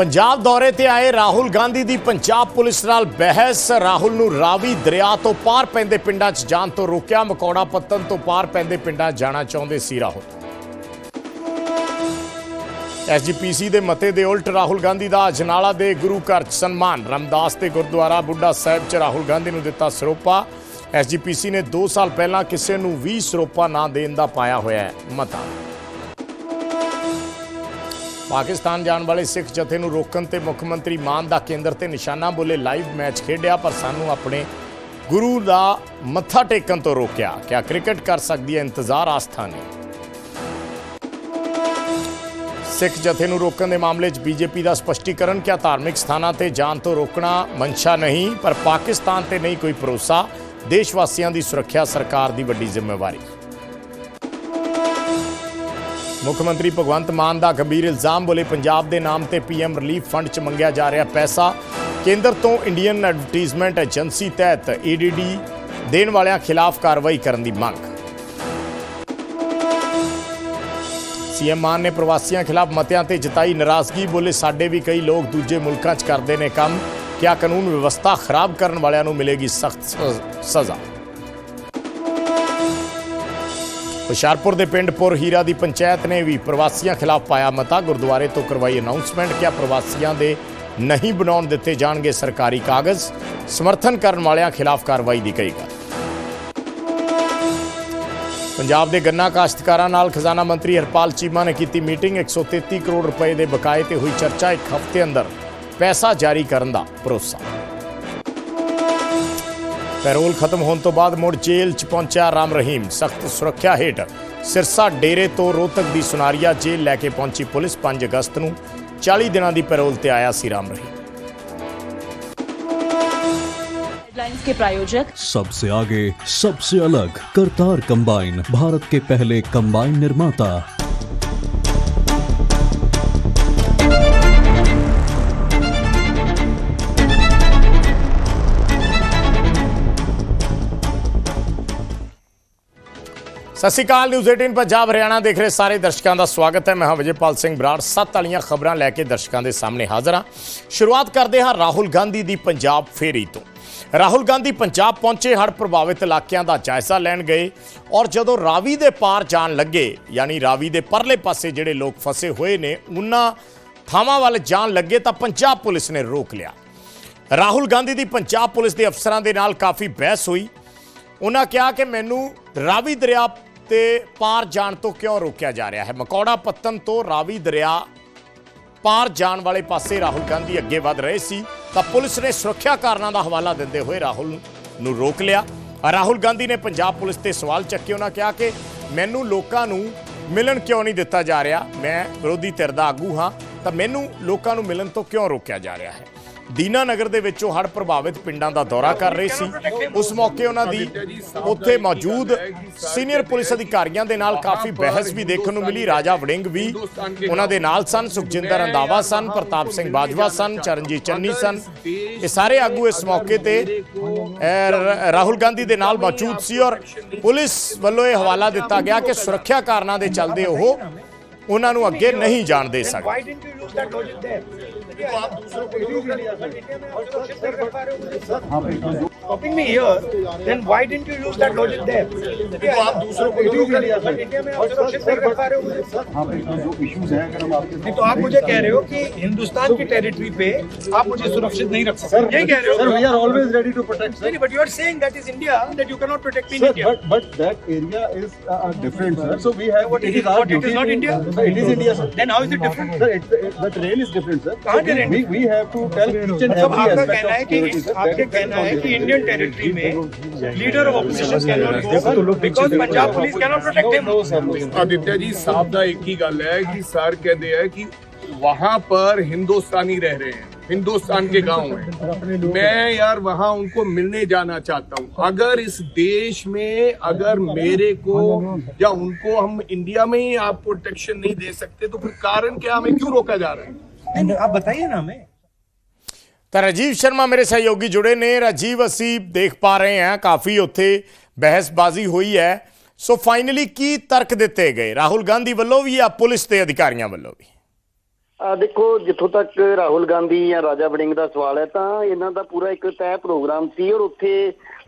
ਪੰਜਾਬ ਦੌਰੇ ਤੇ ਆਏ ਰਾਹੁਲ ਗਾਂਧੀ ਦੀ ਪੰਜਾਬ ਪੁਲਿਸ ਨਾਲ ਬਹਿਸ। ਰਾਹੁਲ ਨੂੰ ਰਾਵੀ ਦਰਿਆ ਤੋਂ ਪਾਰ ਪੈਂਦੇ ਪਿੰਡਾਂ 'ਚ ਜਾਣ ਤੋਂ ਰੋਕਿਆ। ਮਕੌੜਾ ਪੱਤਨ ਤੋਂ ਪਾਰ ਪੈਂਦੇ ਪਿੰਡਾਂ ਜਾਣਾ ਚਾਹੁੰਦੇ ਸੀ ਰਾਹੁਲ। ਐਸਜੀਪੀਸੀ ਦੇ ਮਤੇ ਦੇ ਉਲਟ ਰਾਹੁਲ ਗਾਂਧੀ ਦਾ ਅਜਨਾਲਾ ਦੇ ਗੁਰੂ ਘਰ 'ਚ ਸਨਮਾਨ। ਰਮਦਾਸ ਦੇ ਗੁਰਦੁਆਰਾ ਬੁੱਢਾ ਸਾਹਿਬ 'ਚ ਰਾਹੁਲ ਗਾਂਧੀ ਨੂੰ ਦਿੱਤਾ ਸਰੋਪਾ। ਐਸਜੀਪੀਸੀ ਨੇ 2 ਸਾਲ ਪਹਿਲਾਂ ਕਿਸੇ ਨੂੰ ਵੀ ਸਰੋਪਾ ਨਾ ਦੇਣ ਦਾ ਪਾਇਆ ਹੋਇਆ ਹੈ। ਮਤਾ ਪਾਕਿਸਤਾਨ ਜਾਣ ਵਾਲੇ ਸਿੱਖ ਜਥੇ ਨੂੰ ਰੋਕਣ ਤੇ ਮੁੱਖ ਮੰਤਰੀ ਮਾਨ ਦਾ ਕੇਂਦਰ ਤੇ ਨਿਸ਼ਾਨਾ ਬੋਲੇ ਲਾਈਵ ਮੈਚ ਖੇਡਿਆ, ਪਰ ਸਾਨੂੰ ਆਪਣੇ ਗੁਰੂ ਦਾ ਮੱਥਾ ਟੇਕਣ ਤੋਂ ਰੋਕਿਆ। ਕਿਆ ਕ੍ਰਿਕਟ ਕਰ ਸਕਦੀ ਹੈ ਇੰਤਜ਼ਾਰ ਆਸਥਾ ਨੇ ਸਿੱਖ ਜਥੇ ਨੂੰ ਰੋਕਣ ਦੇ ਮਾਮਲੇ 'ਚ ਬੀਜੇਪੀ ਦਾ ਸਪਸ਼ਟੀਕਰਨ, ਕਿਆ ਧਾਰਮਿਕ ਸਥਾਨਾਂ ਤੇ ਜਾਣ ਤੋਂ ਰੋਕਣਾ ਮਨਸ਼ਾ ਨਹੀਂ, ਪਰ ਪਾਕਿਸਤਾਨ ਤੇ ਨਹੀਂ ਕੋਈ ਭਰੋਸਾ। ਦੇਸ਼ ਵਾਸੀਆਂ ਦੀ ਸੁਰੱਖਿਆ ਸਰਕਾਰ ਦੀ ਵੱਡੀ ਜ਼ਿੰਮੇਵਾਰੀ। ਮੁੱਖ ਮੰਤਰੀ ਭਗਵੰਤ ਮਾਨ ਦਾ ਗੰਭੀਰ ਇਲਜ਼ਾਮ ਬੋਲੇ ਪੰਜਾਬ ਦੇ ਨਾਮ ਤੇ ਪੀਐਮ ਰਿਲੀਫ ਫੰਡ 'ਚ ਮੰਗਿਆ ਜਾ ਰਿਹਾ ਪੈਸਾ। ਕੇਂਦਰ ਤੋਂ ਇੰਡੀਅਨ ਐਡਵਰਟਾਈਜ਼ਮੈਂਟ ਏਜੰਸੀ ਤਹਿਤ ਈਡੀਡੀ ਦੇਣ ਵਾਲਿਆਂ ਖਿਲਾਫ ਕਾਰਵਾਈ ਕਰਨ ਦੀ ਮੰਗ। ਸੀਐਮ ਮਾਨ ਨੇ ਪ੍ਰਵਾਸੀਆਂ ਖਿਲਾਫ ਮਤਿਆਂ ਤੇ ਜਤਾਈ ਨਾਰਾਜ਼ਗੀ ਬੋਲੇ ਸਾਡੇ ਵੀ ਕਈ ਲੋਕ ਦੂਜੇ ਮੁਲਕਾਂ 'ਚ ਕਰਦੇ ਨੇ ਕੰਮ। ਕਿਆ ਕਾਨੂੰਨ ਵਿਵਸਥਾ ਖਰਾਬ ਕਰਨ ਵਾਲਿਆਂ ਨੂੰ ਮਿਲੇਗੀ ਸਖਤ ਸਜ਼ਾ। ਹੁਸ਼ਿਆਰਪੁਰ ਦੇ ਪਿੰਡ ਪੁਰ ਹੀਰਾ ਦੀ ਪੰਚਾਇਤ ਨੇ ਵੀ ਪ੍ਰਵਾਸੀਆਂ ਖਿਲਾਫ ਪਾਇਆ ਮਤਾ। ਗੁਰਦੁਆਰੇ ਤੋਂ ਕਰਵਾਈ ਅਨਾਉਂਸਮੈਂਟ ਕਿ ਪ੍ਰਵਾਸੀਆਂ ਦੇ ਨਹੀਂ ਬਣਾਉਣ ਦਿੱਤੇ ਜਾਣਗੇ ਸਰਕਾਰੀ ਕਾਗਜ਼। ਸਮਰਥਨ ਕਰਨ ਵਾਲਿਆਂ ਖਿਲਾਫ ਕਾਰਵਾਈ ਦੀ ਕਹੀ ਗੱਲ। ਪੰਜਾਬ ਦੇ ਗੰਨਾ ਕਾਸ਼ਤਕਾਰਾਂ ਨਾਲ ਖਜ਼ਾਨਾ ਮੰਤਰੀ ਹਰਪਾਲ ਚੀਮਾ ਨੇ ਕੀਤੀ ਮੀਟਿੰਗ। 133 ਕਰੋੜ ਰੁਪਏ ਦੇ ਬਕਾਏ ਤੇ ਹੋਈ ਚਰਚਾ। ਇੱਕ ਹਫ਼ਤੇ ਅੰਦਰ ਪੈਸਾ ਜਾਰੀ ਕਰਨ ਦਾ ਭਰੋਸਾ। ਪੈਰੋਲ ਖਤਮ ਹੋਣ ਤੋਂ ਬਾਅਦ ਮੁੜ ਜੇਲ੍ਹ 'ਚ ਪਹੁੰਚਿਆ ਰਾਮ ਰਹੀਮ ਸਖਤ ਸੁਰੱਖਿਆ ਹੇਠ ਸਿਰਸਾ ਡੇਰੇ ਤੋਂ ਰੋਹਤਕ ਦੀ ਸੁਨਾਰੀਆ ਜੇਲ੍ਹ ਲੈ ਕੇ ਪਹੁੰਚੀ ਪੁਲਿਸ 5 ਅਗਸਤ ਨੂੰ 40 ਦਿਨਾਂ ਦੀ ਪੈਰੋਲ ਤੇ ਆਇਆ ਸੀ ਰਾਮ ਰਹੀਮ हेडलाइंस के प्रायोजक सबसे आगे सबसे अलग करतार कंबाइन भारत के पहले कंबाइन निर्माता ਸਤਿ ਸ਼੍ਰੀ ਅਕਾਲ ਨਿਊਜ਼ 18 ਪੰਜਾਬ, ਹਰਿਆਣਾ ਦੇਖ ਰਹੇ ਸਾਰੇ ਦਰਸ਼ਕਾਂ ਦਾ ਸਵਾਗਤ ਹੈ। ਮੈਂ ਹਾਂ ਵਿਜੇਪਾਲ ਸਿੰਘ ਬਰਾੜ। ਸੱਤ ਵਾਲੀਆਂ ਖਬਰਾਂ ਲੈ ਕੇ ਦਰਸ਼ਕਾਂ ਦੇ ਸਾਹਮਣੇ ਹਾਜ਼ਰ ਹਾਂ। ਸ਼ੁਰੂਆਤ ਕਰਦੇ ਹਾਂ ਰਾਹੁਲ ਗਾਂਧੀ ਦੀ ਪੰਜਾਬ ਫੇਰੀ ਤੋਂ। ਰਾਹੁਲ ਗਾਂਧੀ ਪੰਜਾਬ ਪਹੁੰਚੇ, ਹੜ੍ਹ ਪ੍ਰਭਾਵਿਤ ਇਲਾਕਿਆਂ ਦਾ ਜਾਇਜ਼ਾ ਲੈਣ ਗਏ ਔਰ ਜਦੋਂ ਰਾਵੀ ਦੇ ਪਾਰ ਜਾਣ ਲੱਗੇ, ਯਾਨੀ ਰਾਵੀ ਦੇ ਪਰਲੇ ਪਾਸੇ ਜਿਹੜੇ ਲੋਕ ਫਸੇ ਹੋਏ ਨੇ, ਉਹਨਾਂ ਥਾਵਾਂ ਵੱਲ ਜਾਣ ਲੱਗੇ ਤਾਂ ਪੰਜਾਬ ਪੁਲਿਸ ਨੇ ਰੋਕ ਲਿਆ। ਰਾਹੁਲ ਗਾਂਧੀ ਦੀ ਪੰਜਾਬ ਪੁਲਿਸ ਦੇ ਅਫਸਰਾਂ ਦੇ ਨਾਲ ਕਾਫੀ ਬਹਿਸ ਹੋਈ। ਉਹਨਾਂ ਕਿਹਾ ਕਿ ਮੈਨੂੰ ਰਾਵੀ ਦਰਿਆ ਤੇ ਪਾਰ ਜਾਣ ਤੋਂ ਕਿਉਂ ਰੋਕਿਆ ਜਾ ਰਿਹਾ ਹੈ? ਮਕੌੜਾ ਪੱਤਨ ਤੋਂ ਰਾਵੀ ਦਰਿਆ ਪਾਰ ਜਾਣ ਵਾਲੇ ਪਾਸੇ ਰਾਹੁਲ ਗਾਂਧੀ ਅੱਗੇ ਵਧ ਰਹੇ ਸੀ, ਤਾਂ ਪੁਲਿਸ ਨੇ ਸੁਰੱਖਿਆ ਕਾਰਨਾਂ ਦਾ ਹਵਾਲਾ ਦਿੰਦੇ ਹੋਏ ਰਾਹੁਲ ਨੂੰ ਰੋਕ ਲਿਆ। ਰਾਹੁਲ ਗਾਂਧੀ ਨੇ ਪੰਜਾਬ ਪੁਲਿਸ ਤੇ ਸਵਾਲ ਚੱਕੇ, ਉਹਨਾਂ ਕਿਹਾ ਕਿ ਮੈਨੂੰ ਲੋਕਾਂ ਨੂੰ ਮਿਲਣ ਕਿਉਂ ਨਹੀਂ ਦਿੱਤਾ ਜਾ ਰਿਹਾ? ਮੈਂ ਵਿਰੋਧੀ ਧਿਰ ਦਾ ਆਗੂ ਹਾਂ, ਤਾਂ ਮੈਨੂੰ ਲੋਕਾਂ ਨੂੰ ਮਿਲਣ ਤੋਂ ਕਿਉਂ ਰੋਕਿਆ ਜਾ ਰਿਹਾ ਹੈ? ਦੀਨਾ ਨਗਰ ਦੇ ਵਿੱਚੋਂ ਹੜ੍ਹ ਪ੍ਰਭਾਵਿਤ ਪਿੰਡਾਂ ਦਾ ਦੌਰਾ ਕਰ ਰਹੇ ਸੀ। ਉਸ ਮੌਕੇ ਉਹਨਾਂ ਦੀ ਉੱਥੇ ਮੌਜੂਦ ਸੀਨੀਅਰ ਪੁਲਿਸ ਅਧਿਕਾਰੀਆਂ ਦੇ ਨਾਲ ਕਾਫੀ ਬਹਿਸ ਵੀ ਦੇਖਣ ਨੂੰ ਮਿਲੀ। ਰਾਜਾ ਵੜਿੰਗ ਵੀ ਉਹਨਾਂ ਦੇ ਨਾਲ ਸਨ, ਸੁਖਜਿੰਦਰ ਰੰਧਾਵਾ ਸਨ, ਪ੍ਰਤਾਪ ਸਿੰਘ ਬਾਜਵਾ ਸਨ, ਚਰਨਜੀਤ ਚੰਨੀ ਸਨ। ਇਹ ਸਾਰੇ ਆਗੂ ਇਸ ਮੌਕੇ ਤੇ ਰਾਹੁਲ ਗਾਂਧੀ ਦੇ ਨਾਲ ਮੌਜੂਦ ਸੀ ਔਰ ਪੁਲਿਸ ਵੱਲੋਂ ਇਹ ਹਵਾਲਾ ਦਿੱਤਾ ਗਿਆ ਕਿ ਸੁਰੱਖਿਆ ਕਾਰਨਾਂ ਦੇ ਚੱਲਦੇ ਉਹ ਉਹਨਾਂ ਨੂੰ ਅੱਗੇ ਨਹੀਂ ਜਾਣ ਦੇ ਸਕਦੇ। Copying me here, then why didn't you use that logic there? तो आप दूसरों को इंडिया में नहीं जो इश्यूज़ हैं अगर हम आपके तो आप मुझे कह रहे हो कि हिंदुस्तान की टेरिटरी पे आप मुझे सुरक्षित नहीं रख सकते। यही कह रहे हो। Sir we are always ready to protect sir but you are saying that is India that you can not protect in India but but that area is different sir so we have it is not India it is India sir then how is it different sir the terrain is different sir sir. then how is it different Sir, it's, it, the terrain is different, sir. कहाँ So terrain we, we have to tell each and मतलब every आपका aspect कहना है of कि security, sir. आपके That- कहना है कि इंडियन टेरिटरी में leader of opposition can not go because Punjab police can not protect him No, sir, no, sir. Aditya ji Sahib ਦਾ ਇੱਕ ਹੀ ਗੱਲ ਹੈ ਕਿ ਸਰ कहते हैं कि वहां पर हिंदुस्तानी रह रहे हैं हिंदुस्तान के गांव में मैं यार वहां उनको मिलने जाना चाहता हूं अगर इस देश में अगर मेरे को या उनको हम इंडिया में ही आप प्रोटेक्शन नहीं दे सकते तो फिर कारण क्या हमें क्यों रोका जा रहा है नहीं आप बताइए ना हमें ਤਾਂ ਰਾਜੀਵ ਸ਼ਰਮਾ ਮੇਰੇ ਸਹਿਯੋਗੀ ਜੁੜੇ ਨੇ ਰਾਜੀਵ ਅਸੀਂ ਦੇਖ ਪਾ ਰਹੇ ਹਾਂ ਕਾਫੀ ਉੱਥੇ ਬਹਿਸਬਾਜ਼ੀ ਹੋਈ ਹੈ ਸੋ ਫਾਈਨਲੀ ਕੀ ਤਰਕ ਦਿੱਤੇ ਗਏ ਰਾਹੁਲ ਗਾਂਧੀ ਵੱਲੋਂ ਵੀ ਜਾਂ ਪੁਲਿਸ ਦੇ ਅਧਿਕਾਰੀਆਂ ਵੱਲੋਂ ਵੀ ਆ ਦੇਖੋ ਜਿੱਥੋਂ ਤੱਕ ਰਾਹੁਲ ਗਾਂਧੀ ਜਾਂ ਰਾਜਾ ਵੜਿੰਗ ਦਾ ਸਵਾਲ ਹੈ ਤਾਂ ਇਹਨਾਂ ਦਾ ਪੂਰਾ ਇੱਕ ਤੈਅ ਪ੍ਰੋਗਰਾਮ ਸੀ ਔਰ ਉੱਥੇ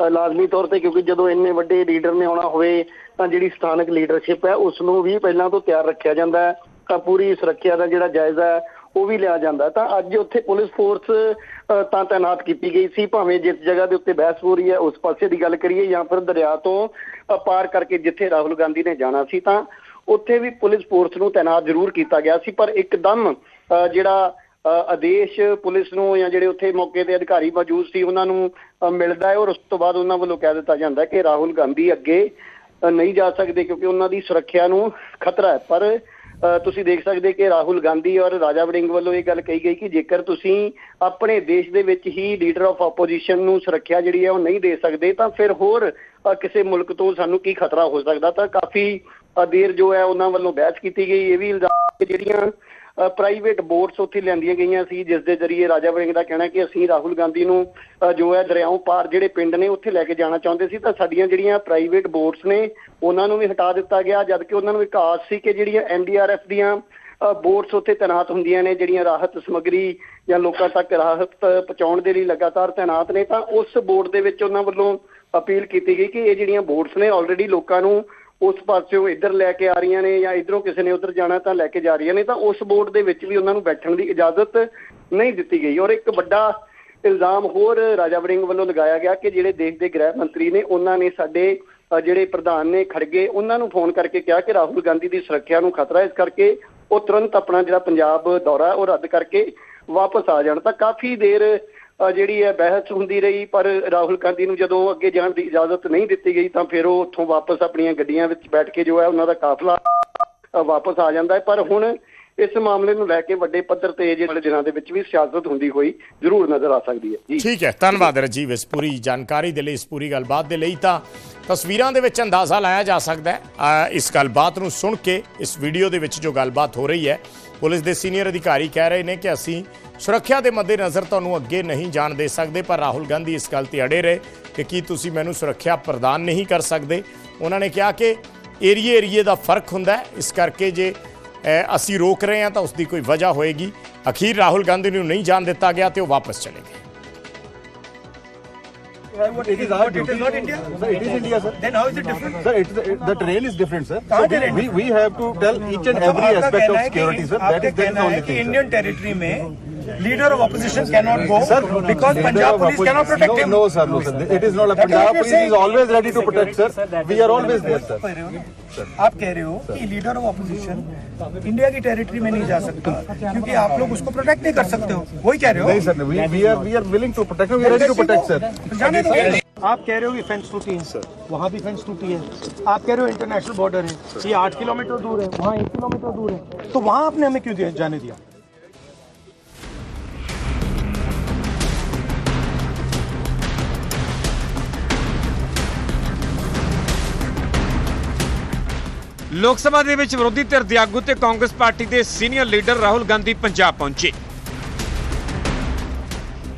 ਅ, ਲਾਜ਼ਮੀ ਤੌਰ ਤੇ ਕਿਉਂਕਿ ਜਦੋਂ ਇੰਨੇ ਵੱਡੇ ਲੀਡਰ ਨੇ ਆਉਣਾ ਹੋਵੇ ਤਾਂ ਜਿਹੜੀ ਸਥਾਨਕ ਲੀਡਰਸ਼ਿਪ ਹੈ ਉਸ ਨੂੰ ਵੀ ਪਹਿਲਾਂ ਤੋਂ ਤਿਆਰ ਰੱਖਿਆ ਜਾਂਦਾ ਹੈ ਤਾਂ ਪੂਰੀ ਸੁਰੱਖਿਆ ਦਾ ਜਿਹੜਾ ਜਾਇਜ਼ਾ ਹੈ ਉਹ ਵੀ ਲਿਆ ਜਾਂਦਾ। ਤਾਂ ਅੱਜ ਉੱਥੇ ਪੁਲਿਸ ਫੋਰਸ ਤਾਂ ਤਾਇਨਾਤ ਕੀਤੀ ਗਈ ਸੀ ਭਾਵੇਂ ਜਿਸ ਜਗ੍ਹਾ ਦੇ ਉੱਤੇ ਬਹਿਸ ਹੋ ਰਹੀ ਹੈ ਉਸ ਪਾਸੇ ਦੀ ਗੱਲ ਕਰੀਏ ਜਾਂ ਫਿਰ ਦਰਿਆ ਤੋਂ ਪਾਰ ਕਰਕੇ ਜਿੱਥੇ ਰਾਹੁਲ ਗਾਂਧੀ ਨੇ ਜਾਣਾ ਸੀ ਤਾਂ ਉੱਥੇ ਵੀ ਪੁਲਿਸ ਫੋਰਸ ਨੂੰ ਤਾਇਨਾਤ ਜ਼ਰੂਰ ਕੀਤਾ ਗਿਆ ਸੀ ਪਰ ਇੱਕਦਮ ਅ, ਜਿਹੜਾ ਅ, ਆਦੇਸ਼ ਪੁਲਿਸ ਨੂੰ ਜਾਂ ਜਿਹੜੇ ਉੱਥੇ ਮੌਕੇ ਤੇ ਅਧਿਕਾਰੀ ਮੌਜੂਦ ਸੀ ਉਹਨਾਂ ਨੂੰ ਮਿਲਦਾ ਹੈ ਔਰ ਉਸ ਤੋਂ ਬਾਅਦ ਉਹਨਾਂ ਵੱਲੋਂ ਕਹਿ ਦਿੱਤਾ ਜਾਂਦਾ ਕਿ ਰਾਹੁਲ ਗਾਂਧੀ ਅੱਗੇ ਨਹੀਂ ਜਾ ਸਕਦੇ ਕਿਉਂਕਿ ਉਹਨਾਂ ਦੀ ਸੁਰੱਖਿਆ ਨੂੰ ਖਤਰਾ ਹੈ। ਪਰ ਤੁਸੀਂ ਦੇਖ ਸਕਦੇ ਕਿ ਰਾਹੁਲ ਗਾਂਧੀ ਔਰ ਰਾਜਾ ਵੜਿੰਗ ਵੱਲੋਂ ਇਹ ਗੱਲ ਕਹੀ ਗਈ ਕਿ ਜੇਕਰ ਤੁਸੀਂ ਆਪਣੇ ਦੇਸ਼ ਦੇ ਵਿੱਚ ਹੀ ਲੀਡਰ ਆਫ ਆਪੋਜੀਸ਼ਨ ਨੂੰ ਸੁਰੱਖਿਆ ਜਿਹੜੀ ਹੈ ਉਹ ਨਹੀਂ ਦੇ ਸਕਦੇ, ਤਾਂ ਫਿਰ ਹੋਰ ਕਿਸੇ ਮੁਲਕ ਤੋਂ ਸਾਨੂੰ ਕੀ ਖਤਰਾ ਹੋ ਸਕਦਾ? ਤਾਂ ਕਾਫੀ ਦੇਰ ਜੋ ਹੈ ਉਹਨਾਂ ਵੱਲੋਂ ਬਹਿਸ ਕੀਤੀ ਗਈ। ਇਹ ਵੀ ਇਲਜ਼ਾਮ ਜਿਹੜੀਆਂ ਪ੍ਰਾਈਵੇਟ ਬੋਟਸ ਉੱਥੇ ਲਿਆਂਦੀਆਂ ਗਈਆਂ ਸੀ, ਜਿਸ ਦੇ ਜ਼ਰੀਏ ਰਾਜਾ ਵੜਿੰਗ ਦਾ ਕਹਿਣਾ ਕਿ ਅਸੀਂ ਰਾਹੁਲ ਗਾਂਧੀ ਨੂੰ ਜੋ ਹੈ ਦਰਿਆਓਂ ਪਾਰ ਜਿਹੜੇ ਪਿੰਡ ਨੇ ਉੱਥੇ ਲੈ ਕੇ ਜਾਣਾ ਚਾਹੁੰਦੇ ਸੀ, ਤਾਂ ਸਾਡੀਆਂ ਜਿਹੜੀਆਂ ਪ੍ਰਾਈਵੇਟ ਬੋਟਸ ਨੇ, ਉਹਨਾਂ ਨੂੰ ਵੀ ਹਟਾ ਦਿੱਤਾ ਗਿਆ, ਜਦਕਿ ਉਹਨਾਂ ਨੂੰ ਇੱਕ ਆਸ ਸੀ ਕਿ ਜਿਹੜੀਆਂ ਐਨਡੀਆਰਐਫ ਦੀਆਂ ਬੋਟਸ ਉੱਥੇ ਤੈਨਾਤ ਹੁੰਦੀਆਂ ਨੇ, ਜਿਹੜੀਆਂ ਰਾਹਤ ਸਮੱਗਰੀ ਜਾਂ ਲੋਕਾਂ ਤੱਕ ਰਾਹਤ ਪਹੁੰਚਾਉਣ ਦੇ ਲਈ ਲਗਾਤਾਰ ਤੈਨਾਤ ਨੇ, ਤਾਂ ਉਸ ਬੋਟ ਦੇ ਵਿੱਚ ਉਹਨਾਂ ਵੱਲੋਂ ਅਪੀਲ ਕੀਤੀ ਗਈ ਕਿ ਇਹ ਜਿਹੜੀਆਂ ਬੋਟਸ ਨੇ ਆਲਰੇਡੀ ਲੋਕਾਂ ਨੂੰ ਉਸ ਪਾਸਿਓਂ ਇੱਧਰ ਲੈ ਕੇ ਆ ਰਹੀਆਂ ਨੇ ਜਾਂ ਇੱਧਰੋਂ ਕਿਸੇ ਨੇ ਉੱਧਰ ਜਾਣਾ ਤਾਂ ਲੈ ਕੇ ਜਾ ਰਹੀਆਂ ਨੇ ਤਾਂ ਉਸ ਬੋਰਡ ਦੇ ਵਿੱਚ ਵੀ ਉਹਨਾਂ ਨੂੰ ਬੈਠਣ ਦੀ ਇਜਾਜ਼ਤ ਨਹੀਂ ਦਿੱਤੀ ਗਈ। ਔਰ ਇੱਕ ਵੱਡਾ ਇਲਜ਼ਾਮ ਹੋਰ ਰਾਜਾ ਵੜਿੰਗ ਵੱਲੋਂ ਲਗਾਇਆ ਗਿਆ ਕਿ ਜਿਹੜੇ ਦੇਸ਼ ਦੇ ਗ੍ਰਹਿ ਮੰਤਰੀ ਨੇ, ਉਹਨਾਂ ਨੇ ਸਾਡੇ ਜਿਹੜੇ ਪ੍ਰਧਾਨ ਨੇ ਖੜਗੇ ਉਹਨਾਂ ਨੂੰ ਫੋਨ ਕਰਕੇ ਕਿਹਾ ਕਿ ਰਾਹੁਲ ਗਾਂਧੀ ਦੀ ਸੁਰੱਖਿਆ ਨੂੰ ਖਤਰਾ ਇਸ ਕਰਕੇ ਉਹ ਤੁਰੰਤ ਆਪਣਾ ਜਿਹੜਾ ਪੰਜਾਬ ਦੌਰਾ ਉਹ ਰੱਦ ਕਰਕੇ ਵਾਪਸ ਆ ਜਾਣ। ਤਾਂ ਕਾਫੀ ਦੇਰ ਜਿਹੜੀ ਹੈ ਬਹਿਸ ਹੁੰਦੀ ਰਹੀ, ਪਰ ਰਾਹੁਲ ਗਾਂਧੀ ਨੂੰ ਜਦੋਂ ਅੱਗੇ ਜਾਣ ਦੀ ਇਜਾਜ਼ਤ ਨਹੀਂ ਦਿੱਤੀ ਗਈ, ਤਾਂ ਫਿਰ ਉਹ ਉੱਥੋਂ ਵਾਪਸ ਆਪਣੀਆਂ ਗੱਡੀਆਂ ਵਿੱਚ ਬੈਠ ਕੇ ਜੋ ਹੈ ਉਹਨਾਂ ਦਾ ਕਾਫਲਾ ਵਾਪਸ ਆ ਜਾਂਦਾ ਹੈ। ਪਰ ਹੁਣ ਇਸ ਮਾਮਲੇ ਨੂੰ ਲੈ ਕੇ ਵੱਡੇ ਪੱਧਰ ਤੇ ਜਿਹੜੇ ਦਿਨਾਂ ਦੇ ਵਿੱਚ ਵੀ ਸਿਆਸਤ ਹੁੰਦੀ ਹੋਈ ਜ਼ਰੂਰ ਨਜ਼ਰ ਆ ਸਕਦੀ ਹੈ। ਜੀ। ਠੀਕ ਹੈ, ਧੰਨਵਾਦ ਰਜੀਵ ਇਸ ਪੂਰੀ ਜਾਣਕਾਰੀ ਦੇ ਲਈ, ਇਸ ਪੂਰੀ ਗੱਲਬਾਤ ਦੇ ਲਈ। ਤਾਂ ਤਸਵੀਰਾਂ ਦੇ ਵਿੱਚ ਅੰਦਾਜ਼ਾ ਲਾਇਆ ਜਾ ਸਕਦਾ ਹੈ ਇਸ ਗੱਲਬਾਤ ਨੂੰ ਸੁਣ ਕੇ, ਇਸ ਵੀਡੀਓ ਦੇ ਵਿੱਚ ਜੋ ਗੱਲਬਾਤ ਹੋ ਰਹੀ ਹੈ, ਪੁਲਿਸ ਦੇ ਸੀਨੀਅਰ ਅਧਿਕਾਰੀ ਕਹਿ ਰਹੇ ਨੇ ਕਿ ਅਸੀਂ ਸੁਰੱਖਿਆ ਦੇ ਮੱਦੇਨਜ਼ਰ ਤੁਹਾਨੂੰ ਅੱਗੇ ਨਹੀਂ ਜਾਣ ਦੇ ਸਕਦੇ ਪਰ ਰਾਹੁਲ ਗਾਂਧੀ ਇਸ ਗੱਲ ਤੇ ਅੜੇ ਰਹੇ ਕਿ ਕੀ ਤੁਸੀਂ ਮੈਨੂੰ ਸੁਰੱਖਿਆ ਪ੍ਰਦਾਨ ਨਹੀਂ ਕਰ ਸਕਦੇ ਉਹਨਾਂ ਨੇ ਕਿਹਾ ਕਿ ਏਰੀਏ ਏਰੀਏ ਦਾ ਫ਼ਰਕ ਹੁੰਦਾ ਹੈ ਇਸ ਕਰਕੇ ਜੇ ਅਸੀਂ ਰੋਕ ਰਹੇ ਹਾਂ ਤਾਂ ਉਸ ਦੀ ਕੋਈ ਵਜ੍ਹਾ ਹੋਏਗੀ ਅਖੀਰ ਰਾਹੁਲ ਗਾਂਧੀ ਨੂੰ ਨਹੀਂ ਜਾਣ ਦਿੱਤਾ ਗਿਆ ਤੇ ਉਹ ਵਾਪਸ ਚਲੇ ਗਏ What it is our duty. It is not India. Sir, it is India, sir. Then how is it different? Sir, it, the, the trail is different, sir. So we, we, we have to tell each and every aspect of security, sir. That is the only thing. Indian territory में leader of opposition cannot go. Sir, because Punjab police cannot protect him. No, no sir, no sir. It is not a Punjab police is always ready to protect sir. We are always there sir. आप कह रहे हो कि leader of opposition India की territory में नहीं जा सकता क्योंकि आप लोग उसको प्रोटेक्ट नहीं कर सकते हो। वही कह रहे हो? नहीं sir we we are willing to protect protect sir जाने दो। आप कह रहे हो कि फेंस टूटी है सर वहाँ भी फेंस टूटी है। आप कह रहे हो इंटरनेशनल बॉर्डर है ये आठ किलोमीटर दूर है वहाँ एक किलोमीटर दूर है। तो वहाँ आपने हमें क्यों जाने दिया? ਲੋਕ ਸਭਾ ਦੇ ਵਿੱਚ ਵਿਰੋਧੀ ਧਿਰ ਦੇ ਆਗੂ ਤੇ ਕਾਂਗਰਸ ਪਾਰਟੀ ਦੇ ਸੀਨੀਅਰ ਲੀਡਰ ਰਾਹੁਲ ਗਾਂਧੀ ਪੰਜਾਬ ਪਹੁੰਚੇ।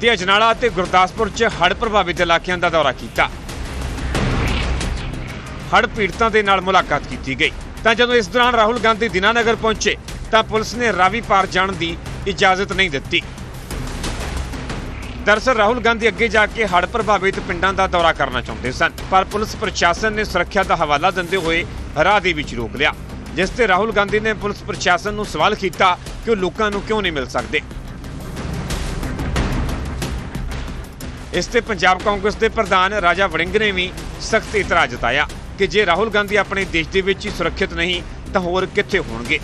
ਤੇ ਅਜਨਾਲਾ ਅਤੇ ਗੁਰਦਾਸਪੁਰ 'ਚ ਹੜ੍ਹ ਪ੍ਰਭਾਵਿਤ ਇਲਾਕਿਆਂ ਦਾ ਦੌਰਾ ਕੀਤਾ। ਹੜ੍ਹ ਪੀੜਤਾਂ ਦੇ ਨਾਲ ਮੁਲਾਕਾਤ ਕੀਤੀ ਗਈ। ਤਾਂ ਜਦੋਂ ਇਸ ਦੌਰਾਨ ਰਾਹੁਲ ਗਾਂਧੀ ਦਿਨਾਨਗਰ ਪਹੁੰਚੇ, ਤਾਂ ਪੁਲਿਸ ਨੇ ਰਾਵੀ ਪਾਰ ਜਾਣ ਦੀ ਇਜਾਜ਼ਤ ਨਹੀਂ ਦਿੱਤੀ। ਦਰਅਸਲ ਰਾਹੁਲ ਗਾਂਧੀ ਅੱਗੇ ਜਾ ਕੇ ਹੜ੍ਹ ਪ੍ਰਭਾਵਿਤ ਪਿੰਡਾਂ ਦਾ ਦੌਰਾ ਕਰਨਾ ਚਾਹੁੰਦੇ ਸਨ, ਪਰ ਪੁਲਿਸ ਪ੍ਰਸ਼ਾਸਨ ਨੇ ਸੁਰੱਖਿਆ ਦਾ ਹਵਾਲਾ ਦਿੰਦੇ ਹੋਏ ਰਾਹ ਦੇ ਵਿੱਚ ਰੋਕ ਲਿਆ ਜਿਸ ਤੇ ਰਾਹੁਲ ਗਾਂਧੀ ਨੇ ਪੁਲਿਸ ਪ੍ਰਸ਼ਾਸਨ ਨੂੰ ਸਵਾਲ ਕੀਤਾ ਕਿ ਉਹ ਲੋਕਾਂ ਨੂੰ ਕਿਉਂ ਨਹੀਂ ਮਿਲ ਸਕਦੇ ਇਸ ਤੇ ਪੰਜਾਬ ਕਾਂਗਰਸ ਦੇ ਪ੍ਰਧਾਨ ਰਾਜਾ ਵੜਿੰਗ ਨੇ ਵੀ ਸਖਤ ਇਤਰਾਜ਼ ਜਤਾਇਆ ਕਿ ਜੇ ਰਾਹੁਲ ਗਾਂਧੀ ਆਪਣੇ ਦੇਸ਼ ਦੇ ਵਿੱਚ ਹੀ ਸੁਰੱਖਿਅਤ ਨਹੀਂ ਤਾਂ ਹੋਰ ਕਿੱਥੇ ਹੋਣਗੇ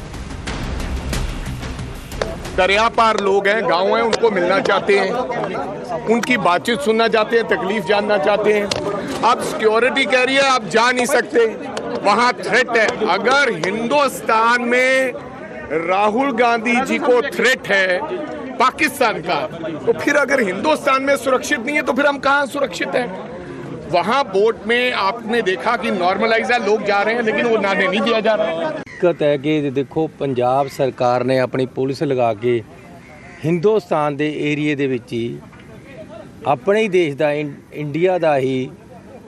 दरिया पार लोग हैं गांव हैं उनको मिलना चाहते हैं उनकी बातचीत सुनना चाहते हैं तकलीफ जानना चाहते हैं अब सिक्योरिटी कह रही है आप जा नहीं सकते वहां थ्रेट है अगर हिंदुस्तान में राहुल गांधी जी को थ्रेट है पाकिस्तान का तो फिर अगर हिंदुस्तान में सुरक्षित नहीं है तो फिर हम कहाँ सुरक्षित हैं वहां बोट में आपने देखा कि नॉर्मलाइज है लोग जा रहे हैं लेकिन वो नहाने नहीं दिया जा रहा है ਦਿੱਕਤ ਹੈ ਕਿ ਦੇਖੋ ਪੰਜਾਬ ਸਰਕਾਰ ਨੇ ਆਪਣੀ ਪੁਲਿਸ ਲਗਾ ਕੇ ਹਿੰਦੁਸਤਾਨ ਦੇ ਏਰੀਏ ਦੇ ਵਿੱਚ ਹੀ ਆਪਣੇ ਹੀ ਦੇਸ਼ ਦਾ ਇੰ- ਇੰਡੀਆ ਦਾ ਹੀ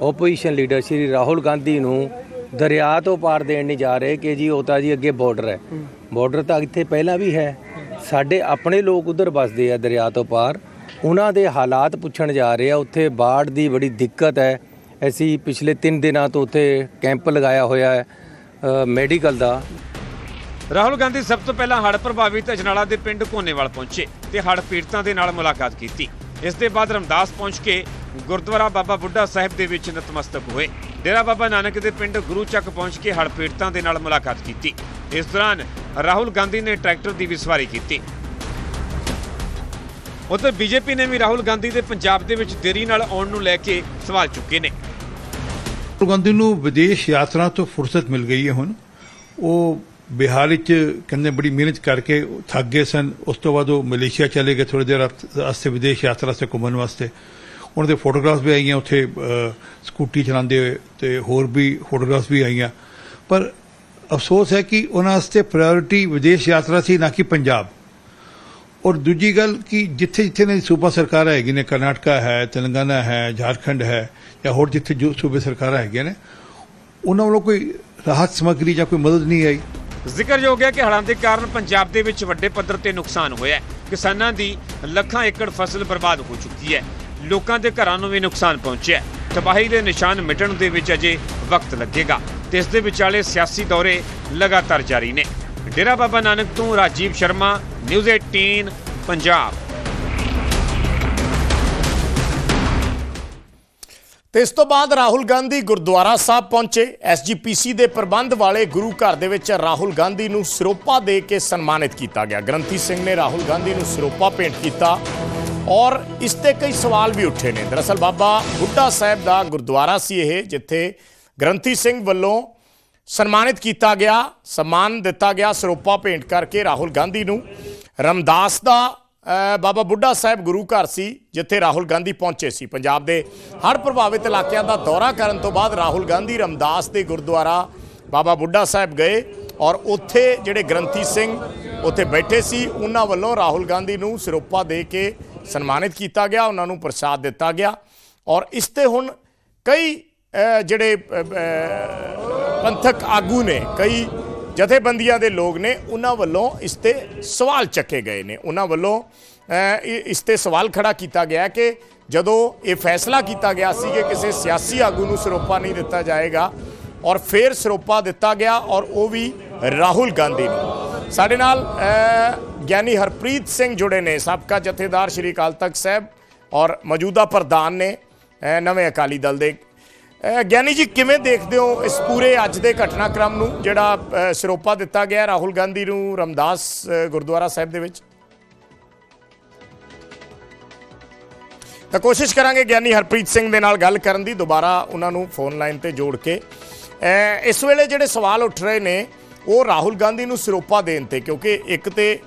ਓਪੋਜੀਸ਼ਨ ਲੀਡਰ ਸ਼੍ਰੀ ਰਾਹੁਲ ਗਾਂਧੀ ਨੂੰ ਦਰਿਆ ਤੋਂ ਪਾਰ ਦੇਣ ਨਹੀਂ ਜਾ ਰਹੇ ਕਿ ਜੀ ਉਹ ਤਾਂ ਜੀ ਅੱਗੇ ਬਾਰਡਰ ਹੈ। ਬਾਰਡਰ ਤਾਂ ਇੱਥੇ ਪਹਿਲਾਂ ਵੀ ਹੈ। ਸਾਡੇ ਆਪਣੇ ਲੋਕ ਉਧਰ ਵੱਸਦੇ ਆ ਦਰਿਆ ਤੋਂ ਪਾਰ। ਉਹਨਾਂ ਦੇ ਹਾਲਾਤ ਪੁੱਛਣ ਜਾ ਰਹੇ ਆ। ਉੱਥੇ ਬਾੜ ਦੀ ਬੜੀ ਦਿੱਕਤ ਹੈ। ਅਸੀਂ ਪਿਛਲੇ 3 ਦਿਨਾਂ ਤੋਂ ਉੱਥੇ ਕੈਂਪ ਲਗਾਇਆ ਹੋਇਆ ਹੈ ਮੈਡੀਕਲ ਦਾ। ਰਾਹੁਲ ਗਾਂਧੀ ਸਭ ਤੋਂ ਪਹਿਲਾਂ ਹੜ੍ਹ ਪ੍ਰਭਾਵਿਤ ਅਜਨਾਲਾ ਦੇ ਪਿੰਡ ਕੋਨੇਵਾਲ ਪਹੁੰਚੇ ਤੇ ਹੜ੍ਹ ਪੀੜਤਾਂ ਦੇ ਨਾਲ ਮੁਲਾਕਾਤ ਕੀਤੀ। ਇਸ ਦੇ ਬਾਅਦ ਰਮਦਾਸ ਪਹੁੰਚ ਕੇ ਗੁਰਦੁਆਰਾ ਬਾਬਾ ਬੁੱਢਾ ਸਾਹਿਬ ਦੇ ਵਿੱਚ ਨਤਮਸਤਕ ਹੋਏ। ਡੇਰਾ ਬਾਬਾ ਨਾਨਕ ਦੇ ਪਿੰਡ ਗੁਰੂ ਚੱਕ ਪਹੁੰਚ ਕੇ ਹੜ੍ਹ ਪੀੜਤਾਂ ਦੇ ਨਾਲ ਮੁਲਾਕਾਤ ਕੀਤੀ। ਇਸ ਦੌਰਾਨ ਰਾਹੁਲ ਗਾਂਧੀ ਨੇ ਟਰੈਕਟਰ ਦੀ ਵੀ ਸਵਾਰੀ ਕੀਤੀ। ਉੱਧਰ ਬੀਜੇਪੀ ਨੇ ਵੀ ਰਾਹੁਲ ਗਾਂਧੀ ਦੇ ਪੰਜਾਬ ਦੇ ਵਿੱਚ ਦੇਰੀ ਨਾਲ ਆਉਣ ਨੂੰ ਲੈ ਕੇ ਸਵਾਲ ਚੁੱਕੇ ਨੇ। ਰਾਹੁਲ ਗਾਂਧੀ ਨੂੰ ਵਿਦੇਸ਼ ਯਾਤਰਾ ਤੋਂ ਫੁਰਸਤ ਮਿਲ ਗਈ ਹੈ ਹੁਣ। ਉਹ ਬਿਹਾਰ ਵਿੱਚ ਕਹਿੰਦੇ ਬੜੀ ਮਿਹਨਤ ਕਰਕੇ ਥੱਕ ਗਏ ਸਨ। ਉਸ ਤੋਂ ਬਾਅਦ ਉਹ ਮਲੇਸ਼ੀਆ ਚਲੇ ਗਏ ਥੋੜੀ ਦੇਰ ਵਾਸਤੇ ਵਿਦੇਸ਼ ਯਾਤਰਾ ਸੇ ਘੁੰਮਣ ਵਾਸਤੇ। ਉਹਨਾਂ ਦੇ ਫੋਟੋਗ੍ਰਾਫਸ ਵੀ ਆਈਆਂ, ਉੱਥੇ ਸਕੂਟੀ ਚਲਾਉਂਦੇ ਹੋਏ ਤੇ ਹੋਰ ਵੀ ਫੋਟੋਗ੍ਰਾਫਸ ਵੀ ਆਈਆਂ। ਪਰ ਅਫਸੋਸ ਹੈ ਕਿ ਉਹਨਾਂ ਵਾਸਤੇ ਪ੍ਰਾਇੋਰਟੀ ਵਿਦੇਸ਼ ਯਾਤਰਾ ਸੀ, ਨਾ ਕਿ ਪੰਜਾਬ। ਔਰ ਦੂਜੀ ਗੱਲ ਕਿ ਜਿੱਥੇ ਜਿੱਥੇ ਨੇ ਸੂਬਾ ਸਰਕਾਰਾਂ ਹੈਗੀ ਨੇ, ਕਰਨਾਟਕਾ ਹੈ, ਤੇਲੰਗਾਨਾ ਹੈ, ਝਾਰਖੰਡ ਹੈ, ਜਾਂ ਹੋਰ ਜਿੱਥੇ ਜੋ ਸੂਬੇ ਸਰਕਾਰਾਂ ਹੈਗੀਆਂ ਨੇ, ਉਹਨਾਂ ਵੱਲੋਂ ਕੋਈ ਰਾਹਤ ਸਮੱਗਰੀ ਜਾਂ ਕੋਈ ਮਦਦ ਨਹੀਂ ਆਈ। ਜ਼ਿਕਰਯੋਗ ਹੈ ਕਿ ਹੜ੍ਹਾਂ ਦੇ ਕਾਰਨ ਪੰਜਾਬ ਦੇ ਵਿੱਚ ਵੱਡੇ ਪੱਧਰ ਤੇ ਨੁਕਸਾਨ ਹੋਇਆ ਹੈ। ਕਿਸਾਨਾਂ ਦੀ ਲੱਖਾਂ ਏਕੜ ਫਸਲ ਬਰਬਾਦ ਹੋ ਚੁੱਕੀ ਹੈ। ਲੋਕਾਂ ਦੇ ਘਰਾਂ ਨੂੰ ਵੀ ਨੁਕਸਾਨ ਪਹੁੰਚਿਆ ਤਬਾਹੀ ਦੇ ਨਿਸ਼ਾਨ ਮਿਟਣ ਦੇ ਵਿੱਚ ਅਜੇ ਵਕਤ ਲੱਗੇਗਾ। ਤੇ ਇਸ ਦੇ ਵਿਚਾਲੇ ਸਿਆਸੀ ਦੌਰੇ ਲਗਾਤਾਰ ਜਾਰੀ ਨੇ। ਡੇਰਾ ਬਾਬਾ ਨਾਨਕ ਤੋਂ ਰਾਜੀਵ ਸ਼ਰਮਾ, ਨਿਊਜ਼ 18 ਪੰਜਾਬ। ਤੇ ਇਸ ਤੋਂ ਬਾਅਦ ਰਾਹੁਲ ਗਾਂਧੀ ਗੁਰਦੁਆਰਾ ਸਾਹਿਬ ਪਹੁੰਚੇ। ਐਸਜੀਪੀਸੀ ਦੇ ਪ੍ਰਬੰਧ ਵਾਲੇ ਗੁਰੂ ਘਰ ਦੇ ਵਿੱਚ ਰਾਹੁਲ ਗਾਂਧੀ ਨੂੰ ਸਿਰੋਪਾ ਦੇ ਕੇ ਸਨਮਾਨਿਤ ਕੀਤਾ ਗਿਆ। ਗ੍ਰੰਥੀ ਸਿੰਘ ਨੇ ਰਾਹੁਲ ਗਾਂਧੀ ਨੂੰ ਸਿਰੋਪਾ ਭੇਂਟ ਕੀਤਾ। ਔਰ ਇਸ ਤੇ ਕਈ ਸਵਾਲ ਵੀ ਉੱਠੇ ਨੇ। ਦਰਅਸਲ ਬਾਬਾ ਬੁੱਢਾ ਸਾਹਿਬ ਦਾ ਗੁਰਦੁਆਰਾ ਸੀ ਇਹ, ਜਿੱਥੇ ਗ੍ਰੰਥੀ ਸਿੰਘ ਵੱਲੋਂ ਸਨਮਾਨਿਤ ਕੀਤਾ ਗਿਆ, ਸਨਮਾਨ ਦਿੱਤਾ ਗਿਆ ਸਰੋਪਾ ਭੇਂਟ ਕਰਕੇ ਰਾਹੁਲ ਗਾਂਧੀ ਨੂੰ। ਰਮਦਾਸ ਦਾ ਬਾਬਾ ਬੁੱਢਾ ਸਾਹਿਬ ਗੁਰੂ ਘਰ ਸੀ, ਜਿੱਥੇ ਰਾਹੁਲ ਗਾਂਧੀ ਪਹੁੰਚੇ ਸੀ। ਪੰਜਾਬ ਦੇ ਹਰ ਪ੍ਰਭਾਵਿਤ ਇਲਾਕਿਆਂ ਦਾ ਦੌਰਾ ਕਰਨ ਤੋਂ ਬਾਅਦ ਰਾਹੁਲ ਗਾਂਧੀ ਰਮਦਾਸ ਦੇ ਗੁਰਦੁਆਰਾ ਬਾਬਾ ਬੁੱਢਾ ਸਾਹਿਬ ਗਏ ਔਰ ਉੱਥੇ ਜਿਹੜੇ ਗ੍ਰੰਥੀ ਸਿੰਘ ਉੱਥੇ ਬੈਠੇ ਸੀ, ਉਹਨਾਂ ਵੱਲੋਂ ਰਾਹੁਲ ਗਾਂਧੀ ਨੂੰ ਸਿਰੋਪਾ ਦੇ ਕੇ ਸਨਮਾਨਿਤ ਕੀਤਾ ਗਿਆ, ਉਹਨਾਂ ਨੂੰ ਪ੍ਰਸਾਦ ਦਿੱਤਾ ਗਿਆ। ਔਰ ਇਸ ਤੇ ਹੁਣ ਕਈ ਜਿਹੜੇ ਪੰਥਕ ਆਗੂ ਨੇ, ਕਈ ਜਥੇਬੰਦੀਆਂ ਦੇ ਲੋਕ ਨੇ, ਉਹਨਾਂ ਵੱਲੋਂ ਇਸ ਤੇ ਸਵਾਲ ਚੱਕੇ ਗਏ ਨੇ। ਉਹਨਾਂ ਵੱਲੋਂ ਇਸ ਤੇ ਸਵਾਲ ਖੜਾ ਕੀਤਾ ਗਿਆ ਕਿ ਜਦੋਂ ਇਹ ਫੈਸਲਾ ਕੀਤਾ ਗਿਆ ਸੀ ਕਿ ਕਿਸੇ ਸਿਆਸੀ ਆਗੂ ਨੂੰ ਸਰੋਪਾ ਨਹੀਂ ਦਿੱਤਾ ਜਾਏਗਾ, ਔਰ ਫਿਰ ਸਰੋਪਾ ਦਿੱਤਾ ਗਿਆ, ਔਰ ਉਹ ਵੀ ਰਾਹੁਲ ਗਾਂਧੀ ਨੂੰ। ਸਾਡੇ ਨਾਲ ਗਿਆਨੀ ਹਰਪ੍ਰੀਤ ਸਿੰਘ ਜੁੜੇ ਨੇ ਸਾਬਕਾ ਜਥੇਦਾਰ ਸ਼੍ਰੀ ਅਕਾਲ ਤਖਤ ਸਾਹਿਬ ਔਰ ਮੌਜੂਦਾ ਪ੍ਰਧਾਨ ਨੇ ਨਵੇਂ ਅਕਾਲੀ ਦਲ ਦੇ। ਗਿਆਨੀ ਜੀ ਕਿਵੇਂ ਦੇਖਦੇ ਹੋ ਇਸ ਪੂਰੇ ਅੱਜ ਦੇ ਘਟਨਾਕ੍ਰਮ ਨੂੰ ਜਿਹੜਾ ਅ, ਸਿਰੋਪਾ ਦਿੱਤਾ ਗਿਆ ਰਾਹੁਲ ਗਾਂਧੀ ਨੂੰ ਰਮਦਾਸ ਗੁਰਦੁਆਰਾ ਸਾਹਿਬ ਦੇ ਵਿੱਚ? ਤਾਂ ਕੋਸ਼ਿਸ਼ ਕਰਾਂਗੇ ਗਿਆਨੀ ਹਰਪ੍ਰੀਤ ਸਿੰਘ ਦੇ ਨਾਲ ਗੱਲ ਕਰਨ ਦੀ ਦੁਬਾਰਾ ਉਹਨਾਂ ਨੂੰ ਫੋਨ ਲਾਈਨ ਤੇ ਜੋੜ ਕੇ। ਇਸ ਵੇਲੇ ਜਿਹੜੇ ਸਵਾਲ ਉੱਠ ਰਹੇ ਨੇ ਉਹ ਰਾਹੁਲ ਗਾਂਧੀ ਨੂੰ ਸਿਰੋਪਾ ਦੇਣ ਤੇ, ਕਿਉਂਕਿ ਇੱਕ ਤੇ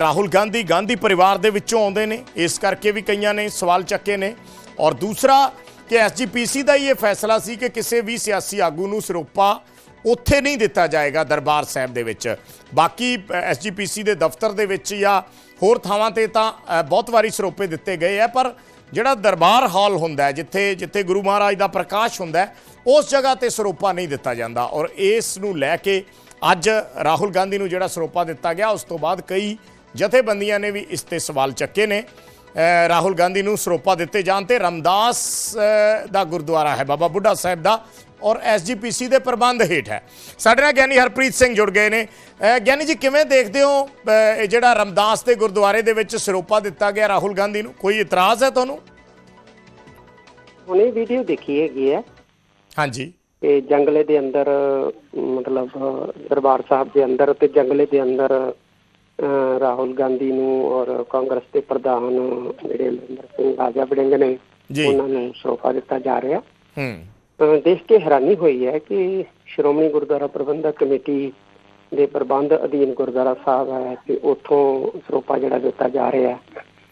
ਰਾਹੁਲ ਗਾਂਧੀ ਗਾਂਧੀ ਪਰਿਵਾਰ ਦੇ ਵਿੱਚੋਂ ਆਉਂਦੇ ਨੇ, ਇਸ ਕਰਕੇ ਵੀ ਕਈਆਂ ਨੇ ਸਵਾਲ ਚੱਕੇ ਨੇ। ਔਰ ਦੂਸਰਾ ਕਿ ਐਸਜੀਪੀਸੀ ਦਾ ਹੀ ਇਹ ਫੈਸਲਾ ਸੀ ਕਿ ਕਿਸੇ ਵੀ ਸਿਆਸੀ ਆਗੂ ਨੂੰ ਸਿਰੋਪਾ ਉੱਥੇ ਨਹੀਂ ਦਿੱਤਾ ਜਾਏਗਾ ਦਰਬਾਰ ਸਾਹਿਬ ਦੇ ਵਿੱਚ। ਬਾਕੀ ਐਸਜੀਪੀਸੀ ਦੇ ਦਫ਼ਤਰ ਦੇ ਵਿੱਚ ਜਾਂ ਹੋਰ ਥਾਵਾਂ ਤੇ ਤਾਂ ਬਹੁਤ ਵਾਰੀ ਸਰੋਪੇ ਦਿੱਤੇ ਗਏ ਆ, ਪਰ ਜਿਹੜਾ ਦਰਬਾਰ ਹਾਲ ਹੁੰਦਾ ਜਿੱਥੇ ਜਿੱਥੇ ਗੁਰੂ ਮਹਾਰਾਜ ਦਾ ਪ੍ਰਕਾਸ਼ ਹੁੰਦਾ ਉਸ ਜਗ੍ਹਾ ਤੇ ਸਰੋਪਾ ਨਹੀਂ ਦਿੱਤਾ ਜਾਂਦਾ। ਔਰ ਇਸ ਨੂੰ ਲੈ ਕੇ ਅੱਜ ਰਾਹੁਲ ਗਾਂਧੀ ਨੂੰ ਜਿਹੜਾ ਸਰੋਪਾ ਦਿੱਤਾ ਗਿਆ ਉਸ ਤੋਂ ਬਾਅਦ ਕਈ ਜਥੇਬੰਦੀਆਂ ਨੇ ਵੀ ਇਸ ਤੇ ਸਵਾਲ ਚੱਕੇ ਨੇ। ਰਾਹੁਲ ਗਾਂਧੀ ਨੂੰ ਸਰੋਪਾ ਦਿੱਤੇ ਜਾਣ ਤੇ ਰਮਦਾਸ ਦਾ ਗੁਰਦੁਆਰਾ ਹੈ ਬਾਬਾ ਬੁੱਢਾ ਸਾਹਿਬ ਦਾ ਔਰ ਐਸਜੀਪੀਸੀ ਦੇ ਪ੍ਰਬੰਧ ਹੇਠ ਹੈ। ਸਾਡੇ ਨਾਲ ਗਿਆਨੀ ਹਰਪ੍ਰੀਤ ਸਿੰਘ ਜੁੜ ਗਏ ਨੇ। ਗਿਆਨੀ ਜੀ ਕਿਵੇਂ ਦੇਖਦੇ ਹੋ ਇਹ ਜਿਹੜਾ ਰਮਦਾਸ ਦੇ ਗੁਰਦੁਆਰੇ ਦੇ ਵਿੱਚ ਸਰੋਪਾ ਦਿੱਤਾ ਗਿਆ ਰਾਹੁਲ ਗਾਂਧੀ ਨੂੰ? ਕੋਈ ਇਤਰਾਜ਼ ਹੈ ਤੁਹਾਨੂੰ? ਹੁਣੇ ਵੀਡੀਓ ਦੇਖੀ ਹੈਗੀ ਹੈ। ਹਾਂਜੀ। ਤੇ ਜੰਗਲੇ ਦੇ ਅੰਦਰ ਮਤਲਬ ਦਰਬਾਰ ਸਾਹਿਬ ਦੇ ਅੰਦਰ ਤੇ ਜੰਗਲੇ ਦੇ ਅੰਦਰ ਰਾਹੁਲ ਗਾਂਧੀ ਨੂੰ ਔਰ ਕਾਂਗਰਸ ਦੇ ਪ੍ਰਧਾਨ ਜਿਹੜੇ ਅਮਰਿੰਦਰ ਸਿੰਘ ਰਾਜਾ ਵੜਿੰਗ ਨੇ। ਉਹਨਾਂ ਨੂੰ ਸੌਂਪਾ ਦਿੱਤਾ ਜਾ ਰਿਹਾ। ਹੂੰ। ਦੇਖ ਕੇ ਹੈਰਾਨੀ ਹੋਈ ਹੈ ਕਿ ਸ਼੍ਰੋਮਣੀ ਗੁਰਦੁਆਰਾ ਪ੍ਰਬੰਧਕ ਕਮੇਟੀ ਦੇ ਪ੍ਰਬੰਧ ਅਧੀਨ ਗੁਰਦੁਆਰਾ ਸਾਹਿਬ ਹੈ ਤੇ ਉੱਥੋਂ ਸਰੋਪਾ ਜਿਹੜਾ ਦਿੱਤਾ ਜਾ ਰਿਹਾ। ਹੈ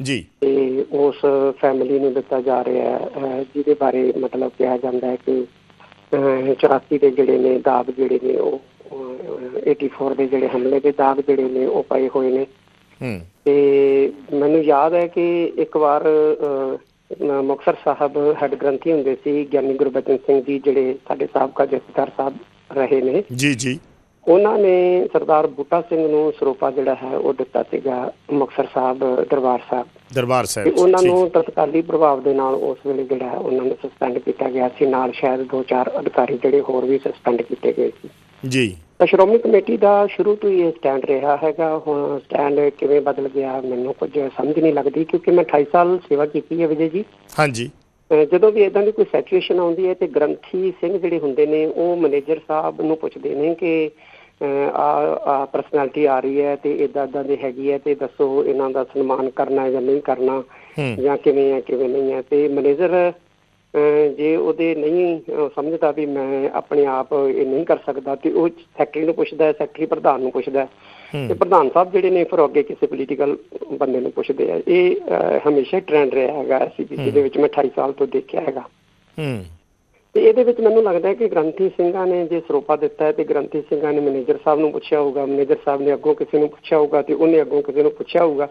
ਜੀ। ਤੇ ਉਸ ਫੈਮਿਲੀ ਨੂੰ ਦਿੱਤਾ ਜਾ ਰਿਹਾ ਹੈ ਜਿਹਦੇ ਬਾਰੇ ਮਤਲਬ ਕਿਹਾ ਜਾਂਦਾ ਹੈ ਕਿ 84 ਦੇ ਜਿਹੜੇ ਨੇ ਦਾਗ ਜਿਹੜੇ ਨੇ ਉਹ ਅਹ 84 ਦੇ ਜਿਹੜੇ ਹਮਲੇ ਦੇ ਦਾਗ ਜਿਹੜੇ ਨੇ ਉਹ ਪਏ ਹੋਏ ਨੇ। ਹੂੰ। ਤੇ ਮੈਨੂੰ ਯਾਦ ਹੈ ਕਿ ਇੱਕ ਵਾਰ ਅਹ, ਮੁਕਤਸਰ ਸਾਹਿਬ ਹੈੱਡ ਗ੍ਰੰਥੀ ਹੁੰਦੇ ਸੀ ਗਿਆਨੀ ਗੁਰਬਚਨ ਸਿੰਘ ਜੀ ਜਿਹੜੇ ਸਾਡੇ ਸਾਬਕਾ ਜਥੇਦਾਰ ਸਾਹਿਬ ਰਹੇ ਨੇ। ਜੀ ਜੀ। ਉਹਨਾਂ ਨੇ ਸਰਦਾਰ ਬੂਟਾ ਸਿੰਘ ਨੂੰ ਸਰੋਪਾ ਜਿਹੜਾ ਹੈ ਉਹ ਦਿੱਤਾ ਸੀਗਾ ਮੁਕਤਸਰ ਸਾਹਿਬ ਦਰਬਾਰ ਸਾਹਿਬ। ਦਰਬਾਰ ਤੇ ਸਾਹਿਬ ਉਹਨਾਂ। ਨੂੰ ਤਤਕਾਲੀ ਪ੍ਰਭਾਵ ਦੇ ਨਾਲ ਉਸ ਵੇਲੇ ਜਿਹੜਾ ਹੈ ਉਹਨਾਂ ਨੂੰ ਸਸਪੈਂਡ ਕੀਤਾ ਗਿਆ ਸੀ। ਨਾਲ ਸ਼ਾਇਦ ਦੋ ਚਾਰ ਅਧਿਕਾਰੀ ਜਿਹੜੇ ਹੋਰ ਵੀ ਸਸਪੈਂਡ ਕੀਤੇ ਗਏ ਸੀ। ਜੀ। ਤਾਂ ਸ਼੍ਰੋਮਣੀ ਕਮੇਟੀ ਦਾ ਸ਼ੁਰੂ ਤੋਂ ਹੀ ਇਹ ਸਟੈਂਡ ਰਿਹਾ ਹੈਗਾ। ਹੁਣ ਸਟੈਂਡ ਕਿਵੇਂ ਬਦਲ ਗਿਆ ਮੈਨੂੰ ਕੁਝ ਸਮਝ ਨਹੀਂ ਲੱਗਦੀ ਕਿਉਂਕਿ ਮੈਂ 28 ਸਾਲ ਸੇਵਾ ਕੀਤੀ ਹੈ ਵਿਜੇ ਜੀ। ਹਾਂਜੀ। ਜਦੋਂ ਵੀ ਇਦਾਂ ਦੀ ਕੋਈ ਸਿਚੁਏਸ਼ਨ ਆਉਂਦੀ ਹੈ ਤੇ ਗ੍ਰੰਥੀ ਸਿੰਘ ਜਿਹੜੇ ਹੁੰਦੇ ਨੇ ਉਹ ਮੈਨੇਜਰ ਸਾਹਿਬ ਨੂੰ ਪੁੱਛਦੇ ਨੇ ਕਿ ਆ ਆ ਪਰਸਨੈਲਿਟੀ ਆ ਰਹੀ ਹੈ ਤੇ ਇਦਾਂ ਇਦਾਂ ਦੀ ਹੈਗੀ ਹੈ ਤੇ ਦੱਸੋ ਇਹਨਾਂ ਦਾ ਸਨਮਾਨ ਕਰਨਾ ਹੈ ਜਾਂ ਨਹੀਂ ਕਰਨਾ ਜਾਂ ਕਿਵੇਂ ਹੈ ਕਿਵੇਂ ਨਹੀਂ ਹੈ ਤੇ ਮੈਨੇਜਰ ਜੇ ਉਹਦੇ ਨਹੀਂ ਸਮਝਦਾ ਵੀ ਮੈਂ ਆਪਣੇ ਆਪ ਇਹ ਨਹੀਂ ਕਰ ਸਕਦਾ ਤੇ ਉਹ ਸੈਕਟਰੀ ਨੂੰ ਪੁੱਛਦਾ ਹੈ ਸੈਕਟਰੀ ਪ੍ਰਧਾਨ ਨੂੰ ਪੁੱਛਦਾ ਹੈ। ਤੇ ਪ੍ਰਧਾਨ ਸਾਹਿਬ ਜਿਹੜੇ ਨੇ ਫਿਰ ਅੱਗੇ ਕਿਸੇ ਪੋਲੀਟੀਕਲ ਬੰਦੇ ਨੂੰ ਪੁੱਛਦੇ ਆ। ਇਹ ਹਮੇਸ਼ਾ ਟ੍ਰੈਂਡ ਰਿਹਾ ਹੈਗਾ ਐਸਸੀਪੀਸੀ ਦੇ ਵਿੱਚ ਮੈਂ 28 ਸਾਲ ਤੋਂ ਦੇਖਿਆ ਹੈਗਾ। ਹੂੰ। ਤੇ ਇਹਦੇ ਵਿੱਚ ਮੈਨੂੰ ਲੱਗਦਾ ਹੈ ਕਿ ਗ੍ਰੰਥੀ ਸਿੰਘਾਂ ਨੇ ਜੇ ਸਰੋਪਾ ਦਿੱਤਾ ਹੈ ਤੇ ਗ੍ਰੰਥੀ ਸਿੰਘਾਂ ਨੇ ਮੈਨੇਜਰ ਸਾਹਿਬ ਨੂੰ ਪੁੱਛਿਆ ਹੋਊਗਾ ਮੈਨੇਜਰ ਸਾਹਿਬ ਨੇ ਅੱਗੋਂ ਕਿਸੇ ਨੂੰ ਪੁੱਛਿਆ ਹੋਊਗਾ ਤੇ ਉਹਨੇ ਅੱਗੋਂ ਕਿਸੇ ਨੂੰ ਪੁੱਛਿਆ ਹੋਊਗਾ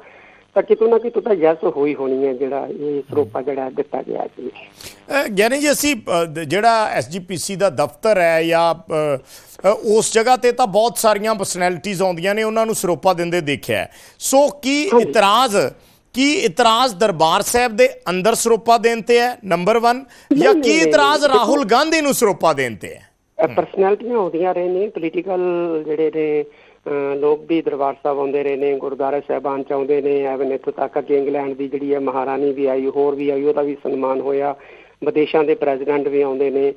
ਤਾਂ ਕਿਤੋਂ ਨਾ ਕਿਤੋਂ ਤਾਂ ਯੈਸ ਹੋਈ ਹੋਣੀ ਹੈ ਜਿਹੜਾ ਇਹ ਸਰੋਪਾ ਜਿਹੜਾ ਦਿੱਤਾ ਗਿਆ ਜੀ ਗਿਆਨੀ ਜੀ ਅਸੀਂ ਜਿਹੜਾ ਐਸਜੀਪੀਸੀ ਦਾ ਦਫ਼ਤਰ ਹੈ ਜਾਂ ਉਸ ਜਗ੍ਹਾ ਤੇ ਤਾਂ ਬਹੁਤ ਸਾਰੀਆਂ ਪਰਸਨੈਲਿਟੀਆਂ ਆਉਂਦੀਆਂ ਨੇ ਉਹਨਾਂ ਨੂੰ ਸਰੋਪਾ ਦਿੰਦੇ ਦੇਖਿਆ। ਸੋ ਕੀ ਇਤਰਾਜ਼ ਕੀ ਇਤਰਾਜ਼ ਦਰਬਾਰ ਸਾਹਿਬ ਦੇ ਅੰਦਰ ਸਰੋਪਾ ਦੇਣ ਤੇ ਹੈ ਨੰਬਰ 1 ਜਾਂ ਕੀ ਇਤਰਾਜ਼ ਰਾਹੁਲ ਗਾਂਧੀ ਨੂੰ ਸਰੋਪਾ ਦੇਣ ਤੇ ਹੈ? ਪਰਸਨੈਲਿਟੀਆਂ ਆਉਂਦੀਆਂ ਰਹੇ ਨੇ ਪੋਲੀਟੀਕਲ ਜਿਹੜੇ ਨੇ ਲੋਕ ਵੀ ਦਰਬਾਰ ਸਾਹਿਬ ਆਉਂਦੇ ਰਹੇ ਨੇ ਗੁਰਦੁਆਰਾ ਸਾਹਿਬਾਨ ਚ ਆਉਂਦੇ ਨੇ ਐਵਨ ਇੱਥੋਂ ਤੱਕ ਕਿ ਇੰਗਲੈਂਡ ਦੀ ਜਿਹੜੀ ਹੈ ਮਹਾਰਾਣੀ ਵੀ ਆਈ ਹੋਰ ਵੀ ਆਈ ਉਹਦਾ ਵੀ ਸਨਮਾਨ ਹੋਇਆ। ਵਿਦੇਸ਼ਾਂ ਦੇ ਪ੍ਰੈਜ਼ੀਡੈਂਟ ਵੀ ਆਉਂਦੇ ਨੇ।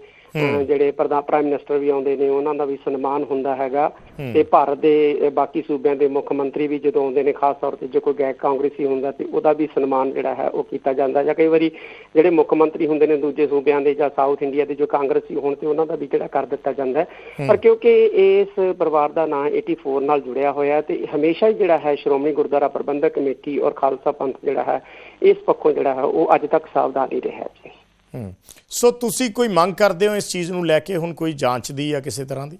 ਜਿਹੜੇ ਪ੍ਰਧਾਨ ਪ੍ਰਾਈਮ ਮਿਨਿਸਟਰ ਵੀ ਆਉਂਦੇ ਨੇ ਉਹਨਾਂ ਦਾ ਵੀ ਸਨਮਾਨ ਹੁੰਦਾ ਹੈਗਾ। ਤੇ ਭਾਰਤ ਦੇ ਬਾਕੀ ਸੂਬਿਆਂ ਦੇ ਮੁੱਖ ਮੰਤਰੀ ਵੀ ਜਦੋਂ ਆਉਂਦੇ ਨੇ ਖਾਸ ਤੌਰ ਤੇ ਜੇ ਕੋਈ ਗੈਰ ਕਾਂਗਰਸੀ ਹੁੰਦਾ ਤੇ ਉਹਦਾ ਵੀ ਸਨਮਾਨ ਜਿਹੜਾ ਹੈ ਉਹ ਕੀਤਾ ਜਾਂਦਾ। ਜਾਂ ਕਈ ਵਾਰੀ ਜਿਹੜੇ ਮੁੱਖ ਮੰਤਰੀ ਹੁੰਦੇ ਨੇ ਦੂਜੇ ਸੂਬਿਆਂ ਦੇ ਜਾਂ ਸਾਊਥ ਇੰਡੀਆ ਦੇ ਜੋ ਕਾਂਗਰਸੀ ਹੋਣ ਤੇ ਉਹਨਾਂ ਦਾ ਵੀ ਜਿਹੜਾ ਕਰ ਦਿੱਤਾ ਜਾਂਦਾ ਪਰ ਕਿਉਂਕਿ ਇਸ ਪਰਿਵਾਰ ਦਾ ਨਾਂ 84 ਨਾਲ ਜੁੜਿਆ ਹੋਇਆ ਤੇ ਹਮੇਸ਼ਾ ਹੀ ਜਿਹੜਾ ਹੈ ਸ਼੍ਰੋਮਣੀ ਗੁਰਦੁਆਰਾ ਪ੍ਰਬੰਧਕ ਕਮੇਟੀ ਔਰ ਖਾਲਸਾ ਪੰਥ ਜਿਹੜਾ ਹੈ ਇਸ ਪੱਖੋਂ ਜਿਹੜਾ ਹੈ ਉਹ ਅੱਜ ਤੱਕ ਸਾਵਧਾਨ ਹੀ ਰਿਹਾ ਜੀ ਹੂੰ। ਸੋ ਤੁਸੀਂ ਕੋਈ ਮੰਗ ਕਰਦੇ ਹੋ ਇਸ ਚੀਜ਼ ਨੂੰ ਲੈ ਕੇ ਹੁਣ ਕੋਈ ਜਾਂਚ ਦੀ ਜਾਂ ਕਿਸੇ ਤਰ੍ਹਾਂ ਦੀ?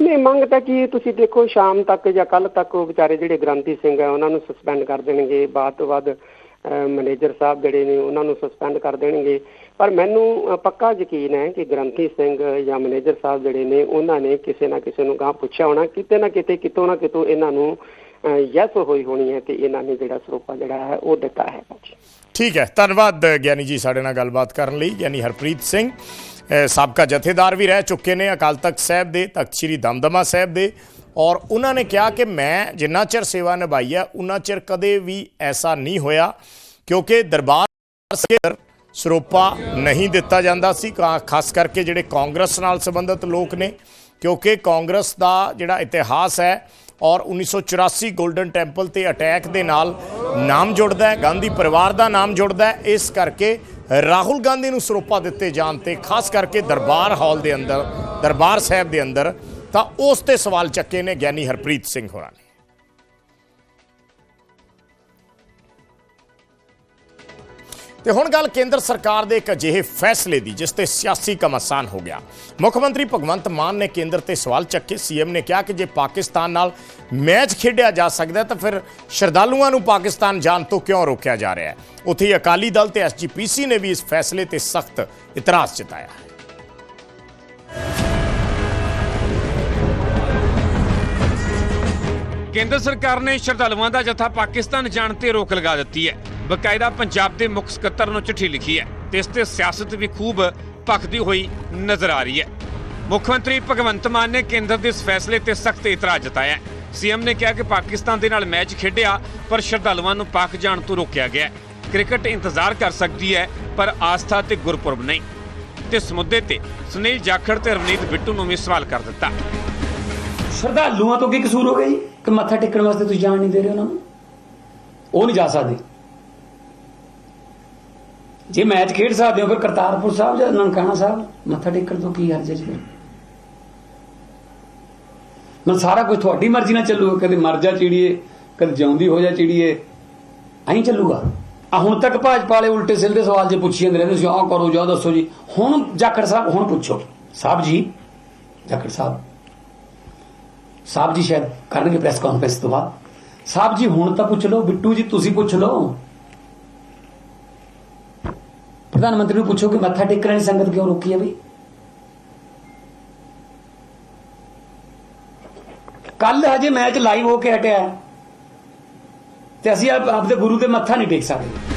ਨਹੀਂ, ਮੰਗ ਤਾਂ ਕੀ, ਤੁਸੀਂ ਦੇਖੋ, ਸ਼ਾਮ ਤੱਕ ਜਾਂ ਕੱਲ ਤੱਕ ਉਹ ਵਿਚਾਰੇ ਜਿਹੜੇ ਗ੍ਰੰਥੀ ਸਿੰਘ ਆ ਉਹਨਾਂ ਨੂੰ ਸਸਪੈਂਡ ਕਰ ਦੇਣਗੇ। ਬਾਅਦ ਤੋਂ ਬਾਅਦ ਮੈਨੇਜਰ ਸਾਹਿਬ ਜਿਹੜੇ ਨੇ, ਉਹਨਾਂ ਨੂੰ ਸਸਪੈਂਡ ਕਰ ਦੇਣਗੇ। ਪਰ ਮੈਨੂੰ ਪੱਕਾ ਯਕੀਨ ਹੈ ਕਿ ਗ੍ਰੰਥੀ ਸਿੰਘ ਜਾਂ ਮੈਨੇਜਰ ਸਾਹਿਬ ਜਿਹੜੇ ਨੇ, ਉਹਨਾਂ ਨੇ ਕਿਸੇ ਨਾ ਕਿਸੇ ਨੂੰ ਗਾਂ ਪੁੱਛਿਆ ਹੋਣਾ। ਕਿਤੇ ਨਾ ਕਿਤੇ, ਕਿਤੋਂ ਨਾ ਕਿਤੋਂ ਇਹਨਾਂ ਨੂੰ ਯੈਸ ਹੋਈ ਹੋਣੀ ਹੈ ਤੇ ਇਹਨਾਂ ਨੇ ਜਿਹੜਾ ਸਰੋਪਾ ਜਿਹੜਾ ਹੈ, ਉਹ ਦਿੱਤਾ ਹੈ। ਜੀ ਠੀਕ ਹੈ, ਧੰਨਵਾਦ ਗਿਆਨੀ ਜੀ ਸਾਡੇ ਨਾਲ ਗੱਲਬਾਤ ਕਰਨ ਲਈ, ਗਿਆਨੀ ਹਰਪ੍ਰੀਤ ਸਿੰਘ। ਸਾਬਕਾ ਜਥੇਦਾਰ ਵੀ ਰਹਿ ਚੁੱਕੇ ਨੇ ਅਕਾਲ ਤਖਤ ਸਾਹਿਬ ਦੇ, ਤਖਤ ਸ੍ਰੀ ਦਮਦਮਾ ਸਾਹਿਬ ਦੇ। ਔਰ ਉਹਨਾਂ ਨੇ ਕਿਹਾ ਕਿ ਮੈਂ ਜਿੰਨਾ ਚਿਰ ਸੇਵਾ ਨਿਭਾਈ ਹੈ, ਉਹਨਾਂ ਚਿਰ ਕਦੇ ਵੀ ਐਸਾ ਨਹੀਂ ਹੋਇਆ, ਕਿਉਂਕਿ ਦਰਬਾਰ ਸਾਹਿਬ ਸਰੋਪਾ ਨਹੀਂ ਦਿੱਤਾ ਜਾਂਦਾ ਸੀ, ਕਾ- ਖਾਸ ਕਰਕੇ ਜਿਹੜੇ ਕਾਂਗਰਸ ਨਾਲ ਸੰਬੰਧਿਤ ਲੋਕ ਨੇ, ਕਿਉਂਕਿ ਕਾਂਗਰਸ ਦਾ ਜਿਹੜਾ ਇਤਿਹਾਸ ਹੈ ਔਰ 1984 골ਡਨ ਟੈਂਪਲ ਤੇ ਅਟੈਕ ਦੇ ਨਾਲ ਨਾਮ ਜੁੜਦਾ ਹੈ, ਗਾਂਧੀ ਪਰਿਵਾਰ ਦਾ ਨਾਮ ਜੁੜਦਾ ਹੈ। ਇਸ ਕਰਕੇ ਰਾਹੁਲ ਗਾਂਧੀ ਨੂੰ ਸਰੋਪਾ ਦਿੱਤੇ ਜਾਣ ਤੇ ਖਾਸ ਕਰਕੇ ਦਰਬਾਰ ਹਾਲ ਦੇ ਅੰਦਰ, ਦਰਬਾਰ ਸਾਹਿਬ ਦੇ ਅੰਦਰ ਤਾਂ ਉਸ ਤੇ ਸਵਾਲ ਚੱਕੇ ਨੇ ਗਿਆਨੀ ਹਰਪ੍ਰੀਤ ਸਿੰਘ ਹੋਰਾਂ ਨੇ। ਤੇ ਹੁਣ ਗੱਲ ਕੇਂਦਰ ਸਰਕਾਰ ਦੇ ਇੱਕ ਅਜਿਹੇ ਫੈਸਲੇ ਦੀ, ਜਿਸ ਤੇ ਸਿਆਸੀ ਕਮਾਸਾਨ ਹੋ ਗਿਆ। ਮੁੱਖ ਮੰਤਰੀ ਭਗਵੰਤ ਮਾਨ ਨੇ ਕੇਂਦਰ ਤੇ ਸਵਾਲ ਚੱਕੇ। ਸੀਐਮ ਨੇ ਕਿਹਾ ਕਿ ਜੇ ਪਾਕਿਸਤਾਨ ਨਾਲ ਮੈਚ ਖੇਡਿਆ ਜਾ ਸਕਦਾ ਤਾਂ ਫਿਰ ਸ਼ਰਧਾਲੂਆਂ ਨੂੰ ਪਾਕਿਸਤਾਨ ਜਾਣ ਤੋਂ ਕਿਉਂ ਰੋਕਿਆ ਜਾ ਰਿਹਾ ਹੈ? ਉੱਥੇ ਹੀ ਅਕਾਲੀ ਦਲ ਤੇ ਐਸਜੀਪੀਸੀ ਨੇ ਵੀ ਇਸ ਫੈਸਲੇ ਤੇ ਸਖਤ ਇਤਰਾਜ਼ ਜਤਾਇਆ ਹੈ। ਕੇਂਦਰ ਸਰਕਾਰ ਨੇ ਸ਼ਰਧਾਲੂਆਂ ਦਾ ਜਥਾ ਪਾਕਿਸਤਾਨ ਜਾਣ ਤੇ ਰੋਕ ਲਗਾ ਦਿੱਤੀ ਹੈ। ਬਕਾਇਦਾ ਪੰਜਾਬ ਦੇ ਮੁੱਖ ਸਕੱਤਰ ਨੂੰ ਚਿੱਠੀ ਲਿਖੀ ਹੈ ਤੇ ਇਸ ਤੇ ਸਿਆਸਤ ਵੀ ਖੂਬ ਭਖਦੀ ਹੋਈ ਨਜ਼ਰ ਆ ਰਹੀ ਹੈ। ਮੁੱਖ ਮੰਤਰੀ ਭਗਵੰਤ ਮਾਨ ਨੇ ਕੇਂਦਰ ਦੇ ਇਸ ਫੈਸਲੇ ਤੇ ਸਖਤ ਇਤਰਾਜ਼ ਜਤਾਇਆ ਹੈ। ਸੀਐਮ ਨੇ ਕਿਹਾ ਕਿ ਪਾਕਿਸਤਾਨ ਦੇ ਨਾਲ ਮੈਚ ਖੇਡਿਆ, ਪਰ ਸ਼ਰਧਾਲੂਆਂ ਨੂੰ ਪਾਕ ਜਾਣ ਤੋਂ ਰੋਕਿਆ ਗਿਆ ਕ੍ਰਿਕਟ ਇੰਤਜ਼ਾਰ ਕਰ ਸਕਦੀ ਹੈ, ਪਰ ਆਸਥਾ ਤੇ ਗੁਰਪੁਰਬ ਨਹੀਂ। ਤੇ ਇਸ ਮੁੱਦੇ ਤੇ ਸੁਨੀਲ ਜਾਖੜ ਤੇ ਰਵਨੀਤ ਬਿੱਟੂ ਨੂੰ ਵੀ ਸਵਾਲ ਕਰ ਦਿੱਤਾ। ਸ਼ਰਧਾਲੂਆਂ ਤੋਂ ਕੀ ਕਸੂਰ ਹੋ ਗਿਆ ਜੀ? ਕਿ ਮੱਥਾ ਟੇਕਣ ਵਾਸਤੇ ਤੁਸੀਂ ਜਾਣ ਨਹੀਂ ਦੇ ਰਹੇ ਉਹਨਾਂ ਨੂੰ? ਉਹ ਨਹੀਂ ਜਾ ਸਕਦੇ। ਜੇ ਮੈਚ ਖੇਡ ਸਕਦੇ ਹੋ, ਫਿਰ ਕਰਤਾਰਪੁਰ ਸਾਹਿਬ ਜਾਂ ਨਨਕਾਣਾ ਸਾਹਿਬ, ਮੱਥਾ ਟੇਕਣ ਤੋਂ ਕੀ ਹਰਜ ਜੀ? ਫਿਰ ਸਾਰਾ ਕੁਝ ਤੁਹਾਡੀ ਮਰਜ਼ੀ ਨਾਲ ਚੱਲੂਗਾ, ਕਦੇ ਮਰ ਜਾ ਚਿੜੀਏ, ਕਦੇ ਜਿਉਂਦੀ ਹੋ ਜਾ ਚਿੜੀਏ, ਐਂ ਚੱਲੂਗਾ। ਆ ਹੁਣ ਤੱਕ ਭਾਜਪਾ ਵਾਲੇ ਉਲਟੇ ਸਿੱਧੇ ਸਵਾਲ ਜੇ ਪੁੱਛੀ ਜਾਂਦੇ ਰਹਿੰਦੇ ਸੀ, ਆਹ ਕਰੋ, ਜਾ ਦੱਸੋ ਜੀ। ਹੁਣ ਜਾਖੜ ਸਾਹਿਬ, ਹੁਣ ਪੁੱਛੋ। ਸਾਹਿਬ ਜੀ, ਜਾਖੜ ਸਾਹਿਬ। ਸਾਹਿਬ ਜੀ ਸ਼ਾਇਦ ਕਰਨਗੇ ਪ੍ਰੈਸ ਕਾਨਫਰੰਸ ਤੋਂ ਬਾਅਦ। ਸਾਹਿਬ ਜੀ, ਹੁਣ ਤਾਂ ਪੁੱਛ ਲਓ। ਬਿੱਟੂ ਜੀ, ਤੁਸੀਂ ਪੁੱਛ ਲਓ। ਪ੍ਰਧਾਨ ਮੰਤਰੀ ਨੂੰ ਪੁੱਛੋ ਕਿ ਮੱਥਾ ਟੇਕਣ ਵਾਲੀ ਸੰਗਤ ਕਿਉਂ ਰੋਕੀ ਹੈ ਬਈ? ਕੱਲ ਹਜੇ ਮੈਚ ਲਾਈਵ ਹੋ ਕੇ ਹਟਿਆ ਤੇ ਅਸੀਂ ਆਪਦੇ ਗੁਰੂ ਦੇ ਮੱਥਾ ਨਹੀਂ ਟੇਕ ਸਕਦੇ।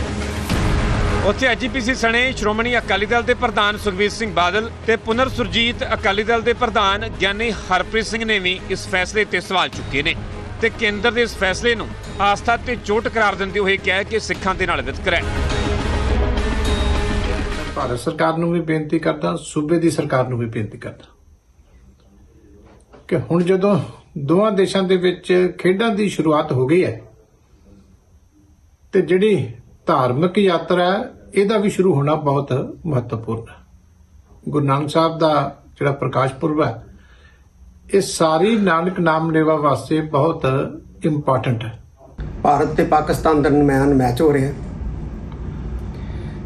ਉੱਥੇ ਐਜੀਪੀਸੀ ਸਣੇ ਸ਼੍ਰੋਮਣੀ ਅਕਾਲੀ ਦਲ ਦੇ ਪ੍ਰਧਾਨ ਸੁਖਬੀਰ ਸਿੰਘ ਬਾਦਲ ਤੇ ਪੁਨਰ ਸੁਰਜੀਤ ਅਕਾਲੀ ਦਲ ਦੇ ਪ੍ਰਧਾਨ ਗਿਆਨੀ ਹਰਪ੍ਰੀਤ ਸਿੰਘ ਨੇ ਵੀ ਇਸ ਫੈਸਲੇ ਤੇ ਸਵਾਲ ਚੁੱਕੇ ਨੇ ਤੇ ਕੇਂਦਰ ਦੇ ਇਸ ਫੈਸਲੇ ਨੂੰ ਆਸਥਾ ਤੇ ਚੋਟ ਕਰਾਰ ਦਿੰਦੇ ਹੋਏ ਕਿਹਾ ਕਿ ਸਿੱਖਾਂ ਦੇ ਨਾਲ ਵਿਤਕਰਾ ਹੈ। ਭਾਰਤ ਸਰਕਾਰ ਨੂੰ ਵੀ ਬੇਨਤੀ ਕਰਦਾ, ਸੂਬੇ ਦੀ ਸਰਕਾਰ ਨੂੰ ਵੀ ਬੇਨਤੀ ਕਰਦਾ। ਕਿ ਹੁਣ ਜਦੋਂ ਦੋਵਾਂ ਦੇਸ਼ਾਂ ਦੇ ਵਿੱਚ ਖੇਡਾਂ ਦੀ ਸ਼ੁਰੂਆਤ ਹੋ ਗਈ ਹੈ, ਤੇ ਜਿਹੜੀ ਧਾਰਮਿਕ ਯਾਤਰਾ ਇਹਦਾ ਵੀ ਸ਼ੁਰੂ ਹੋਣਾ ਬਹੁਤ ਮਹੱਤਵਪੂਰਨ ਹੈ। ਗੁਰੂ ਨਾਨਕ ਸਾਹਿਬ ਦਾ ਜਿਹੜਾ ਪ੍ਰਕਾਸ਼ ਪੁਰਬ ਹੈ, ਇਹ ਸਾਰੀ ਨਾਨਕ ਨਾਮ ਲੇਵਾ ਵਾਸਤੇ ਬਹੁਤ ਇੰਪੋਰਟੈਂਟ ਹੈ। ਭਾਰਤ ਤੇ ਪਾਕਿਸਤਾਨ ਦਰਮਿਆਨ ਮੈਚ ਹੋ ਰਿਹਾ ਹੈ।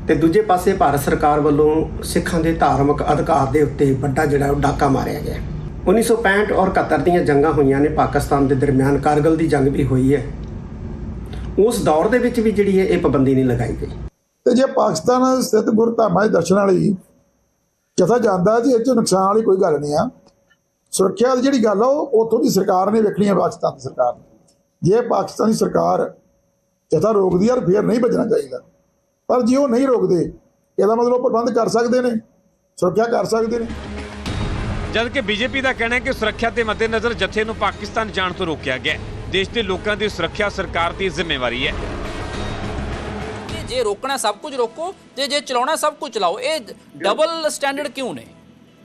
ਤੇ ਦੂਜੇ ਪਾਸੇ ਭਾਰਤ ਸਰਕਾਰ ਵੱਲੋਂ ਸਿੱਖਾਂ ਦੇ ਧਾਰਮਿਕ ਅਧਿਕਾਰ ਦੇ ਉੱਤੇ ਵੱਡਾ ਜਿਹੜਾ ਉਹ ਡਾਕਾ ਮਾਰਿਆ ਗਿਆ। 1965 ਔਰ 71 ਦੀਆਂ ਜੰਗਾਂ ਹੋਈਆਂ ਨੇ ਪਾਕਿਸਤਾਨ ਦੇ ਦਰਮਿਆਨ। ਕਾਰਗਲ ਦੀ ਜੰਗ ਵੀ ਹੋਈ ਹੈ। ਉਸ ਦੌਰ ਦੇ ਵਿੱਚ ਵੀ ਜਿਹੜੀ ਹੈ ਇਹ ਪਾਬੰਦੀ ਨਹੀਂ ਲਗਾਈ ਗਈ। ਤੇ ਜੇ ਪਾਕਿਸਤਾਨ ਸਥਿਤ ਗੁਰਧਾਮਾਂ ਦੇ ਦਰਸ਼ਨ ਵਾਲੀ ਜਥਾ ਜਾਂਦਾ ਜੀ ਇਹ ਚ ਨੁਕਸਾਨ ਵਾਲੀ ਕੋਈ ਗੱਲ ਨਹੀਂ ਆ। ਸੁਰੱਖਿਆ ਦੀ ਜਿਹੜੀ ਗੱਲ ਆ, ਉਹ ਉੱਥੋਂ ਦੀ ਸਰਕਾਰ ਨੇ ਵੇਖਣੀ ਹੈ ਪਾਕਿਸਤਾਨ ਦੀ ਸਰਕਾਰ ਨੇ। ਜੇ ਪਾਕਿਸਤਾਨੀ ਸਰਕਾਰ ਜਥਾ ਰੋਕਦੀ ਆ, ਫਿਰ ਨਹੀਂ ਭੱਜਣਾ ਚਾਹੀਦਾ। ਪਰ ਜੇ ਉਹ ਨਹੀਂ ਰੋਕਦੇ ਇਹਦਾ ਮਤਲਬ ਉਹ ਪ੍ਰਬੰਧ ਕਰ ਸਕਦੇ ਨੇ ਸੁਰੱਖਿਆ ਕਰ ਸਕਦੇ ਨੇ। ਜਦ ਕਿ ਬੀਜੇਪੀ ਦਾ ਕਹਿਣਾ ਹੈ ਕਿ ਸੁਰੱਖਿਆ ਦੇ ਮੱਦੇਨਜ਼ਰ ਜਥੇ ਨੂੰ ਪਾਕਿਸਤਾਨ ਜਾਣ ਤੋਂ ਰੋਕਿਆ ਗਿਆ। ਦੇਸ਼ ਦੇ ਲੋਕਾਂ ਦੀ ਸੁਰੱਖਿਆ ਸਰਕਾਰ ਦੀ ਜ਼ਿੰਮੇਵਾਰੀ ਹੈ। ਜੇ ਰੋਕਣਾ ਸਭ ਕੁਝ ਰੋਕੋ ਤੇ ਜੇ ਚਲਾਉਣਾ ਸਭ ਕੁਝ ਚਲਾਓ ਇਹ ਡਬਲ ਸਟੈਂਡਰਡ ਕਿਉਂ ਨੇ?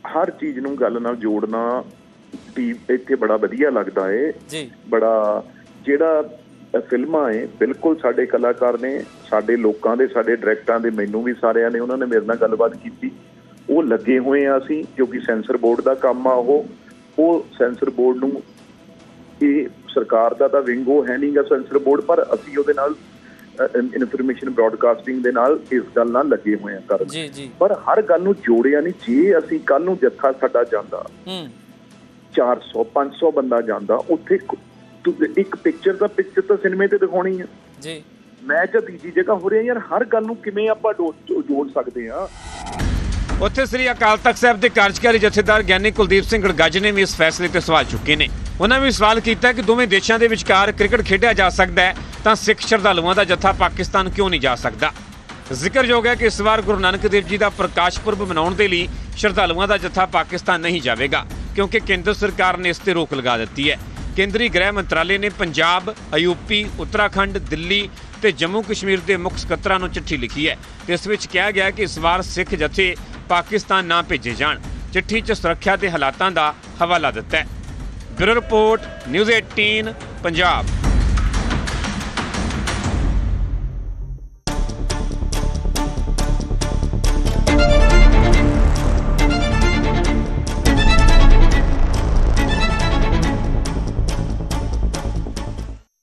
ਹਰ ਚੀਜ਼ ਨੂੰ ਗੱਲ ਨਾਲ ਜੋੜਨਾ ਇੱਥੇ ਬੜਾ ਵਧੀਆ ਲੱਗਦਾ ਏ। ਜੀ। ਬੜਾ ਜਿਹੜਾ ਫਿਲਮਾਂ ਏ ਬਿਲਕੁਲ ਸਾਡੇ ਕਲਾਕਾਰ ਨੇ ਸਾਡੇ ਲੋਕਾਂ ਦੇ ਸਾਡੇ ਡਾਇਰੈਕਟਰਾਂ ਦੇ ਮੈਨੂੰ ਵੀ ਸਾਰਿਆਂ ਨੇ ਉਹਨਾਂ ਨੇ ਮੇਰੇ ਨਾਲ ਗੱਲਬਾਤ ਕੀਤੀ। ਉਹ ਲੱਗੇ ਹੋਏ ਆ ਅਸੀਂ ਕਿਉਂਕਿ ਸੈਂਸਰ ਬੋਰਡ ਦਾ ਕੰਮ ਆ ਉਹ। ਉਹ ਸੈਂਸਰ ਬੋਰਡ ਨੂੰ ਇਹ ਸਰਕਾਰ ਦਾ ਤਾਂ ਵਿੰਗੋ ਹੈ ਨਹੀਂਗਾ ਸੈਂਸਰ ਬੋਰਡ ਪਰ ਅਸੀਂ ਉਹਦੇ ਨਾਲ ਇਨਫੋਰਮੇਸ਼ਨ ਬ੍ਰਾਡਕਾਸਟਿੰਗ ਦੇ ਨਾਲ ਇਸ ਗੱਲ ਨਾਲ ਲੱਗੇ ਹੋਏ ਆ ਕਰਨ ਜੀ ਜੀ। ਪਰ ਹਰ ਗੱਲ ਨੂੰ ਜੋੜਿਆ ਨਹੀਂ ਜੇ ਅਸੀਂ ਕੱਲ ਨੂੰ ਜੱਥਾ ਸਾਡਾ ਜਾਂਦਾ ਹੂੰ। 400 500 ਬੰਦਾ ਜਾਂਦਾ ਉੱਥੇ ਇੱਕ- ਤੁ- ਇੱਕ ਪਿਕਚਰ ਦਾ ਪਿਕਚਰ ਤਾਂ ਸਿਨੇਮੇ ਤੇ ਦਿਖਾਉਣੀ ਆ। ਜੀ। ਮੈਚ ਆ ਤੀਜੀ ਜਗ੍ਹਾ ਹੋ ਰਿਹਾ ਯਾਰ ਹਰ ਗੱਲ ਨੂੰ ਕਿਵੇਂ ਆਪਾਂ ਜੋ- ਜੋੜ ਸਕਦੇ ਆ। ਉੱਥੇ ਸ੍ਰੀ ਅਕਾਲ ਤਖਤ ਸਾਹਿਬ ਦੇ ਕਾਰਜਕਾਰੀ ਜਥੇਦਾਰ ਗਿਆਨੀ ਕੁਲਦੀਪ ਸਿੰਘ ਗੜਗੱਜ ਨੇ ਵੀ ਇਸ ਫੈਸਲੇ ਤੇ ਸਵਾਲ ਚੁੱਕੇ ਨੇ। ਉਹਨਾਂ ਵੀ ਸਵਾਲ ਕੀਤਾ ਕਿ ਦੋਵੇਂ ਦੇਸ਼ਾਂ ਦੇ ਵਿਚਕਾਰ ਕ੍ਰਿਕਟ ਖੇਡਿਆ ਜਾ ਸਕਦਾ ਹੈ ਤਾਂ ਸਿੱਖ ਸ਼ਰਧਾਲੂਆਂ ਦਾ ਜੱਥਾ ਪਾਕਿਸਤਾਨ ਕਿਉਂ ਨਹੀਂ ਜਾ ਸਕਦਾ? ਜ਼ਿਕਰਯੋਗ ਹੈ ਕਿ ਇਸ ਵਾਰ ਗੁਰੂ ਨਾਨਕ ਦੇਵ ਜੀ ਦਾ ਪ੍ਰਕਾਸ਼ ਪੁਰਬ ਮਨਾਉਣ ਦੇ ਲਈ ਸ਼ਰਧਾਲੂਆਂ ਦਾ ਜੱਥਾ ਪਾਕਿਸਤਾਨ ਨਹੀਂ ਜਾਵੇਗਾ ਕਿਉਂਕਿ ਕੇਂਦਰ ਸਰਕਾਰ ਨੇ ਇਸ ਤੇ ਰੋਕ ਲਗਾ ਦਿੱਤੀ ਹੈ। ਕੇਂਦਰੀ ਗ੍ਰਹਿ ਮੰਤਰਾਲੇ ਨੇ ਪੰਜਾਬ ਅਯੂਪੀ ਉੱਤਰਾਖੰਡ, ਦਿੱਲੀ ਤੇ ਜੰਮੂ ਕਸ਼ਮੀਰ ਦੇ ਮੁੱਖ ਸਕੱਤਰਾਂ ਨੂੰ ਚਿੱਠੀ ਲਿਖੀ ਹੈ। ਤੇ ਇਸ ਵਿੱਚ ਕਿਹਾ ਗਿਆ ਕਿ ਇਸ ਵਾਰ ਸਿੱਖ ਜਥੇ ਪਾਕਿਸਤਾਨ ਨਾ ਭੇਜੇ ਜਾਣ। ਚਿੱਠੀ 'ਚ ਸੁਰੱਖਿਆ ਦੇ ਹਾਲਾਤਾਂ ਦਾ ਹਵਾਲਾ ਦਿੱਤਾ ਹੈ। Bureau report, news 18 Punjab.